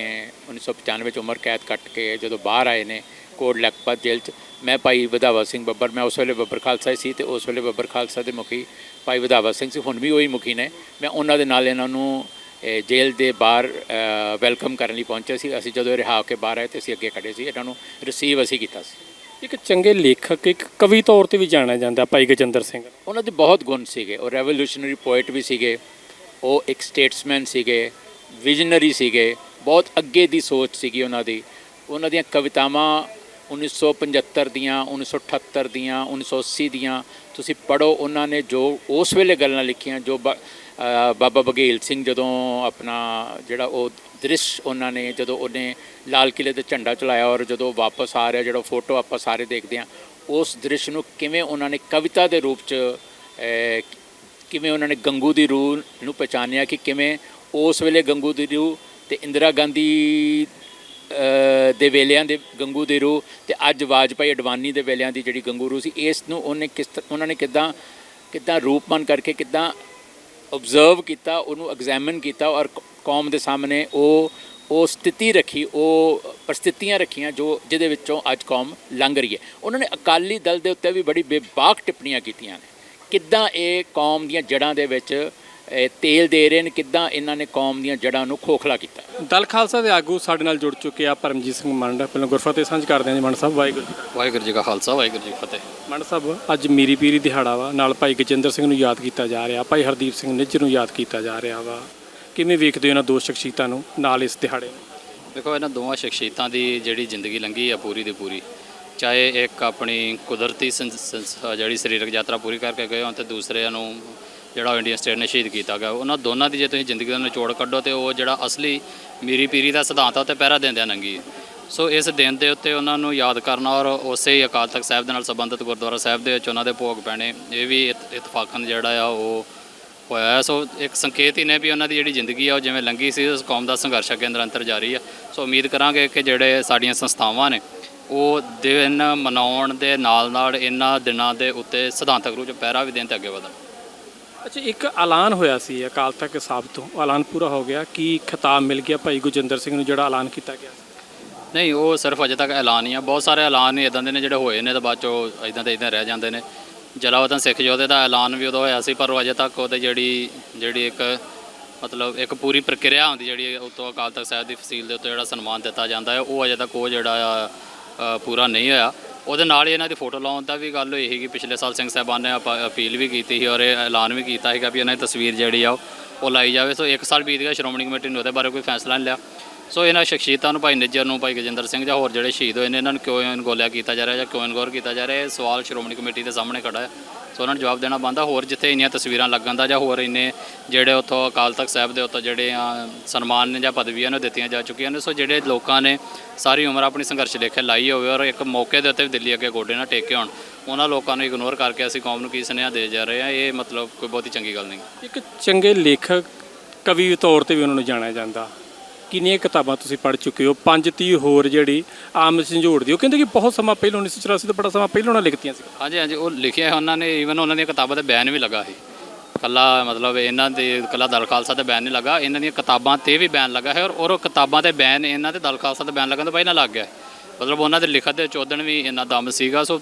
1995 ਚ ਉਮਰ ਕੈਦ ਕੱਟ ਕੇ ਜਦੋਂ ਬਾਹਰ ਆਏ ਨੇ ਕੋਟ ਲਖਪਤ ਜੇਲ੍ਹ ਚ ਮੈਂ ਭਾਈ ਵਧਾਵਾ ਸਿੰਘ ਬੱਬਰ ਮੈਂ ਉਸ ਵੇਲੇ ਬੱਬਰ ਖਾਲਸਾ ਹੀ ਸੀ ਤੇ ਉਸ ਵੇਲੇ ਬੱਬਰ ਖਾਲਸਾ ਦੇ ਮੁਖੀ ਭਾਈ ਵਧਾਵਾ ਸਿੰਘ ਸੀ ਹੁਣ ਵੀ ਉਹੀ ਮੁਖੀ ਨੇ। ਮੈਂ ਉਹਨਾਂ ਦੇ ਨਾਲ ਇਹਨਾਂ ਨੂੰ ਜੇਲ੍ਹ ਦੇ ਬਾਹਰ ਵੈਲਕਮ ਕਰਨ ਲਈ ਪਹੁੰਚੇ ਸੀ। ਅਸੀਂ ਜਦੋਂ ਰਿਹਾ ਹੋ ਕੇ ਬਾਹਰ ਆਏ ਤੇ ਅਸੀਂ ਅੱਗੇ ਖੜੇ ਸੀ। ਇਹਨਾਂ ਨੂੰ ਰਿਸੀਵ ਅਸੀਂ ਕੀਤਾ ਸੀ। ਇੱਕ ਚੰਗੇ ਲੇਖਕ ਇੱਕ ਕਵੀ ਤੌਰ ਤੇ ਵੀ ਜਾਣਿਆ ਜਾਂਦਾ ਭਾਈ ਗਜਿੰਦਰ ਸਿੰਘ। ਉਹਨਾਂ ਦੇ ਬਹੁਤ ਗੁਣ ਸੀਗੇ। ਉਹ ਰੈਵੋਲੂਸ਼ਨਰੀ ਪੋਇਟ ਵੀ ਸੀਗੇ। ਉਹ ਇੱਕ ਸਟੇਟਸਮੈਨ ਸੀਗੇ ਵਿਜ਼ਨਰੀ ਸੀਗੇ, ਬਹੁਤ ਅੱਗੇ ਦੀ ਸੋਚ ਸੀਗੀ ਉਹਨਾਂ ਦੀ। ਉਹਨਾਂ ਦੀਆਂ ਕਵਿਤਾਵਾਂ 1975 ਦੀਆਂ 1978 ਦੀਆਂ 1980 ਦੀਆਂ, ਤੁਸੀਂ ਪੜੋ ਉਹਨਾਂ ਨੇ ਜੋ ਉਸ ਵੇਲੇ ਗੱਲਾਂ ਲਿਖੀਆਂ, ਜੋ ਬ- ਬਾਬਾ ਬਘੇਲ ਸਿੰਘ ਜਦੋਂ ਆਪਣਾ ਜਿਹੜਾ ਉਹ ਦ੍ਰਿਸ਼ ਉਹਨਾਂ ਨੇ, ਜਦੋਂ ਉਹਨੇ ਲਾਲ ਕਿਲੇ ਤੇ ਝੰਡਾ ਚਲਾਇਆ ਔਰ ਜਦੋਂ ਵਾਪਸ ਆ ਰਿਹਾ, ਜਿਹੜਾ ਫੋਟੋ ਆਪਾਂ ਸਾਰੇ ਦੇਖਦੇ ਹਾਂ, ਉਸ ਦ੍ਰਿਸ਼ ਨੂੰ ਕਿਵੇਂ ਉਹਨਾਂ ਨੇ ਕਵਿਤਾ ਦੇ ਰੂਪ 'ਚ ਕਿਵੇਂ ਉਹਨਾਂ ਨੇ ਗੰਗੂ ਦੀ ਰੂਹ ਨੂੰ ਪਛਾਣਿਆ ਕਿ ਕਿਵੇਂ ਉਸ ਵੇਲੇ ਗੰਗੂ ਦੀ ਰੂਹ ਤੇ ਇੰਦਰਾ ਗਾਂਧੀ ਦੇ ਵੇਲਿਆਂ ਦੇ ਗੰਗੂ ਦੀ ਰੂਹ ਤੇ ਅੱਜ ਵਾਜਪਾਈ ਅਡਵਾਨੀ ਦੇ ਵੇਲਿਆਂ ਦੀ ਜਿਹੜੀ ਗੰਗੂ ਰੂਹ ਸੀ, ਇਸ ਨੂੰ ਉਹਨੇ ਕਿਸ ਤ- ਉਹਨਾਂ ਨੇ ਕਿਦਾਂ ਕਿਦਾਂ ਰੂਪਮਨ ਕਰਕੇ ਕਿਦਾਂ ਆਬਜ਼ਰਵ ਕੀਤਾ, ਉਹਨੂੰ ਐਗਜ਼ਾਮਿਨ ਕੀਤਾ ਔਰ ਕੌਮ ਦੇ ਸਾਹਮਣੇ ਉਹ ਉਹ ਸਥਿਤੀ ਰੱਖੀ, ਉਹ ਪਰਿਸਥਿਤੀਆਂ ਰੱਖੀਆਂ ਜੋ ਜਿਹਦੇ ਵਿੱਚੋਂ ਅੱਜ ਕੌਮ ਲੰਘ ਰਹੀ ਹੈ। ਉਹਨਾਂ ਨੇ ਅਕਾਲੀ ਦਲ ਦੇ ਉੱਤੇ ਵੀ ਬੜੀ ਬੇਬਾਕ ਟਿੱਪਣੀਆਂ ਕੀਤੀਆਂ ਨੇ। ਕਿੱਦਾਂ ਇਹ ਕੌਮ ਦੀਆਂ ਜੜ੍ਹਾਂ ਦੇ ਵਿੱਚ ਇਹ ਤੇਲ ਦੇ ਰਹੇ ਨੇ ਕਿੱਦਾਂ ਇਹਨਾਂ ਨੇ ਕੌਮ ਦੀਆਂ ਜੜ੍ਹਾਂ ਨੂੰ ਖੋਖਲਾ ਕੀਤਾ? ਦਲ ਖਾਲਸਾ ਦੇ ਆਗੂ ਸਾਡੇ ਨਾਲ ਜੁੜ ਚੁੱਕੇ ਆ ਪਰਮਜੀਤ ਸਿੰਘ ਮੰਡ। ਪਹਿਲਾਂ ਗੁਰਫਤਿਹ ਸਾਂਝ ਕਰਦੇ ਹਾਂ ਜੀ ਮੰਡ ਸਾਹਿਬ ਵਾਹਿਗੁਰੂ ਜੀ। ਕਾ ਵਾਹਿਗੁਰੂ ਜੀ ਕਾ ਖਾਲਸਾ ਵਾਹਿਗੁਰੂ ਜੀ ਕੀ ਫਤਿਹ। ਮੰਡ ਸਾਹਿਬ ਅੱਜ ਮੀਰੀ ਪੀਰੀ ਦਿਹਾੜਾ ਵਾ ਨਾਲ ਭਾਈ ਗਜਿੰਦਰ ਸਿੰਘ ਨੂੰ ਯਾਦ ਕੀਤਾ ਜਾ ਰਿਹਾ ਭਾਈ ਹਰਦੀਪ ਸਿੰਘ ਨਿੱਜਰ ਨੂੰ ਯਾਦ ਕੀਤਾ ਜਾ ਰਿਹਾ ਵਾ। ਕਿਵੇਂ ਵੇਖਦੇ ਹੋ ਇਹਨਾਂ ਦੋ ਸ਼ਖਸੀਅਤਾਂ ਨੂੰ ਨਾਲ ਇਸ ਦਿਹਾੜੇ ਨੂੰ? ਦੇਖੋ ਇਹਨਾਂ ਦੋਵਾਂ ਸ਼ਖਸੀਅਤਾਂ ਦੀ ਜਿਹੜੀ ਜ਼ਿੰਦਗੀ ਲੰਘੀ ਆ ਪੂਰੀ ਦੀ ਪੂਰੀ ਚਾਹੇ ਇੱਕ ਆਪਣੀ ਕੁਦਰਤੀ ਸੰਸ- ਜਿਹੜੀ ਸਰੀਰਕ ਯਾਤਰਾ ਪੂਰੀ ਕਰਕੇ ਗਏ ਹੋਣ ਤੇ ਦੂਸਰਿਆਂ ਨੂੰ ਜਿਹੜਾ ਉਹ ਇੰਡੀਅਨ ਸਟੇਟ ਨੇ ਸ਼ਹੀਦ ਕੀਤਾ ਗਿਆ। ਉਹਨਾਂ ਦੋਨਾਂ ਦੀ ਜੇ ਤੁਸੀਂ ਜ਼ਿੰਦਗੀ ਦਾ ਨਿਚੋੜ ਕੱਢੋ ਤੇ ਉਹ ਜਿਹੜਾ ਅਸਲੀ ਮੀਰੀ ਪੀਰੀ ਦਾ ਸਿਧਾਂਤ ਆ ਤੇ ਪਹਿਰਾ ਦਿੰਦਿਆਂ ਲੰਘੀ ਸੋ ਇਸ ਦਿਨ ਦੇ ਉੱਤੇ ਉਹਨਾਂ ਨੂੰ ਯਾਦ ਕਰਨਾ ਔਰ ਉਸੇ ਹੀ ਅਕਾਲ ਤਖਤ ਸਾਹਿਬ ਦੇ ਨਾਲ ਸੰਬੰਧਿਤ ਗੁਰਦੁਆਰਾ ਸਾਹਿਬ ਦੇ ਵਿੱਚ ਉਹਨਾਂ ਦੇ ਭੋਗ ਪੈਣੇ। ਇਹ ਵੀ ਇਤ- ਇਤਫਾਕਨ ਜਿਹੜਾ ਆ, ਉਹ ਹੋਇਆ ਸੋ ਇੱਕ ਸੰਕੇਤ ਹੀ ਨੇ ਵੀ ਉਹਨਾਂ ਦੀ ਜਿਹੜੀ ਜ਼ਿੰਦਗੀ ਆ, ਉਹ ਜਿਵੇਂ ਲੰਗੀ ਸੀ, ਉਸ ਕੌਮ ਦਾ ਸੰਘਰਸ਼ ਅੱਗੇ ਨਿਰੰਤਰ ਜਾਰੀ ਆ। ਸੋ ਉਮੀਦ ਕਰਾਂਗੇ ਕਿ ਜਿਹੜੇ ਸਾਡੀਆਂ ਸੰਸਥਾਵਾਂ ਨੇ ਉਹ ਦਿਨ ਮਨਾਉਣ ਦੇ ਨਾਲ ਨਾਲ ਇਹਨਾਂ ਦਿਨਾਂ ਦੇ ਉੱਤੇ ਸਿਧਾਂਤਕ ਰੂਪ 'ਚ ਪਹਿਰਾ ਵੀ ਦੇਣ ਤੇ ਅੱਗੇ ਵਧਣ। ਅੱਛਾ ਇੱਕ ਐਲਾਨ ਹੋਇਆ ਸੀ ਅਕਾਲ ਤਖਤ ਸਾਹਿਬ ਤੋਂ। ਉਹ ਐਲਾਨ ਪੂਰਾ ਹੋ ਗਿਆ। ਕੀ ਖਿਤਾਬ ਮਿਲ ਗਿਆ ਭਾਈ ਗੁਰਜਿੰਦਰ ਸਿੰਘ ਨੂੰ ਜਿਹੜਾ ਐਲਾਨ ਕੀਤਾ ਗਿਆ ਨਹੀਂ ਉਹ ਸਿਰਫ ਅਜੇ ਤੱਕ ਐਲਾਨ ਹੀ ਆ। ਬਹੁਤ ਸਾਰੇ ਐਲਾਨ ਇਦਾਂ ਦੇ ਨੇ ਜਿਹੜੇ ਹੋਏ ਨੇ ਤਾਂ ਬਾਅਦ ਚੋਂ ਇਦਾਂ ਦੇ ਇਦਾਂ ਰਹਿ ਜਾਂਦੇ ਨੇ। ਜਲਾਵਤਨ ਸਿੱਖ ਯੋਧੇ ਦਾ ਐਲਾਨ ਵੀ ਉਦੋਂ ਹੋਇਆ ਸੀ ਪਰ ਉਹ ਅਜੇ ਤੱਕ ਉਹਦੇ ਜਿਹੜੀ ਜਿਹੜੀ ਇੱਕ ਮਤਲਬ ਇੱਕ ਪੂਰੀ ਪ੍ਰਕਿਰਿਆ ਹੁੰਦੀ ਜਿਹੜੀ ਉਤੋਂ ਅਕਾਲ ਤਖਤ ਸਾਹਿਬ ਦੀ ਫਸੀਲ ਦੇ ਉੱਤੇ ਜਿਹੜਾ ਸਨਮਾਨ ਦਿੱਤਾ ਜਾਂਦਾ ਹੈ ਉਹ ਅਜੇ ਤੱਕ ਉਹ ਜਿਹੜਾ ਆ ਪੂਰਾ ਨਹੀਂ ਹੋਇਆ। ਉਹਦੇ ਨਾਲ ਹੀ ਇਹਨਾਂ ਦੀ ਫੋਟੋ ਲਾਉਣ ਦਾ ਵੀ ਗੱਲ ਹੋਈ ਸੀ ਕਿ ਪਿਛਲੇ ਸਾਲ ਸਿੰਘ ਸਾਹਿਬਾਨ ਨੇ ਆਪਾਂ ਅਪੀਲ ਵੀ ਕੀਤੀ ਸੀ ਔਰ ਇਹ ਐਲਾਨ ਵੀ ਕੀਤਾ ਸੀਗਾ ਵੀ ਇਹਨਾਂ ਦੀ ਤਸਵੀਰ ਜਿਹੜੀ ਆ ਉਹ ਲਾਈ ਜਾਵੇ। ਸੋ ਇੱਕ ਸਾਲ ਬੀਤ ਗਿਆ, ਸ਼੍ਰੋਮਣੀ ਕਮੇਟੀ ਨੇ ਉਹਦੇ ਬਾਰੇ ਕੋਈ ਫੈਸਲਾ ਨਹੀਂ ਲਿਆ। ਸੋ ਇਹਨਾਂ ਸ਼ਖਸੀਅਤਾਂ ਨੂੰ, ਭਾਈ ਨਿੱਜਰ ਨੂੰ, ਭਾਈ ਗਜਿੰਦਰ ਸਿੰਘ ਜਾਂ ਹੋਰ ਜਿਹੜੇ ਸ਼ਹੀਦ ਹੋਏ ਨੇ, ਇਹਨਾਂ ਨੂੰ ਕਿਉਂ ਇਨਗੋਲਿਆ ਕੀਤਾ ਜਾ ਰਿਹਾ ਜਾਂ ਕਿਉਂ ਇਨਗੋਰ ਕੀਤਾ ਜਾ ਰਿਹਾ? ਇਹ ਸਵਾਲ ਸ਼੍ਰੋਮਣੀ ਕਮੇਟੀ ਦੇ ਸਾਹਮਣੇ ਖੜਾ ਹੈ। ਸੋ ਉਹਨਾਂ ਨੂੰ ਜਵਾਬ ਦੇਣਾ ਬੰਦਾ ਹੋਰ ਜਿੱਥੇ ਇੰਨੀਆਂ ਤਸਵੀਰਾਂ ਲੱਗਣ ਦਾ ਜਾਂ ਹੋਰ ਇੰਨੇ ਜਿਹੜੇ ਉੱਥੋਂ ਅਕਾਲ ਤਖਤ ਸਾਹਿਬ ਦੇ ਉੱਤੇ ਜਿਹੜੇ ਆ ਸਨਮਾਨ ਨੇ ਜਾਂ ਪਦਵੀਆਂ ਨੇ ਦਿੱਤੀਆਂ ਜਾ ਚੁੱਕੀਆਂ ਨੇ। ਸੋ ਜਿਹੜੇ ਲੋਕਾਂ ਨੇ ਸਾਰੀ ਉਮਰ ਆਪਣੀ ਸੰਘਰਸ਼ ਲੇਖੇ ਲਾਈ ਹੋਵੇ ਔਰ ਇੱਕ ਮੌਕੇ ਦੇ ਉੱਤੇ ਵੀ ਦਿੱਲੀ ਅੱਗੇ ਗੋਡੇ ਨਾਲ ਟੇਕੇ ਹੋਣ, ਉਹਨਾਂ ਲੋਕਾਂ ਨੂੰ ਇਗਨੋਰ ਕਰਕੇ ਅਸੀਂ ਕੌਮ ਨੂੰ ਕੀ ਸੁਨੇਹਾ ਦੇ ਜਾ ਰਹੇ ਹਾਂ, ਇਹ ਮਤਲਬ ਕੋਈ ਬਹੁਤੀ ਚੰਗੀ ਗੱਲ ਨਹੀਂ। ਇੱਕ ਚੰਗੇ ਲੇਖਕ ਕਵੀ ਤੌਰ ਤੇ ਵੀ ਉਹਨਾਂ ਨੂੰ ਜਾਣਿਆ ਜਾਂਦਾ। ਕਿੰਨੀਆਂ ਕਿਤਾਬਾਂ ਤੁਸੀਂ ਪੜ੍ਹ ਚੁੱਕੇ ਹੋ? ਪੰਜ ਤੀ ਹੋਰ ਜਿਹੜੀ ਆਮ ਝੰਜੋੜ ਦੀ। ਉਹ ਕਹਿੰਦੇ ਕਿ ਬਹੁਤ ਸਮਾਂ ਪਹਿਲਾਂ 1984 ਤੋਂ ਬੜਾ ਸਮਾਂ ਪਹਿਲਾਂ ਉਹਨਾਂ ਲਿਖਤੀਆਂ ਸੀ। ਹਾਂਜੀ ਹਾਂਜੀ, ਉਹ ਲਿਖਿਆ ਹੈ ਉਹਨਾਂ ਨੇ। ਈਵਨ ਉਹਨਾਂ ਦੀਆਂ ਕਿਤਾਬਾਂ ਦਾ ਬੈਨ ਵੀ ਲੱਗਾ ਸੀ। ਕੱਲਾ ਮਤਲਬ ਇਹਨਾਂ ਦੇ, ਕੱਲਾ ਦਲ ਖਾਲਸਾ ਦਾ ਬੈਨ ਨਹੀਂ ਲੱਗਾ। ਇਹਨਾਂ ਦੀਆਂ ਕਿਤਾਬਾਂ ਤੇ ਵੀ ਬੈਨ ਲੱਗਾ ਹੈ ਔਰ ਔਰ ਉਹ ਕਿਤਾਬਾਂ ਤੇ ਬੈਨ, ਇਹਨਾਂ ਤੇ ਦਲ ਖਾਲਸਾ ਦਾ ਬੈਨ ਲੱਗਣ ਤੋਂ ਪਹਿਲਾਂ ਲੱਗ ਗਿਆ ਮਤਲਬ ਉਹਨਾਂ ਦੇ ਲਿਖਤ ਦੇ ਚੋਦਨ ਵੀ ਇੰਨਾ ਦਮ ਸੀਗਾ, ਸੋ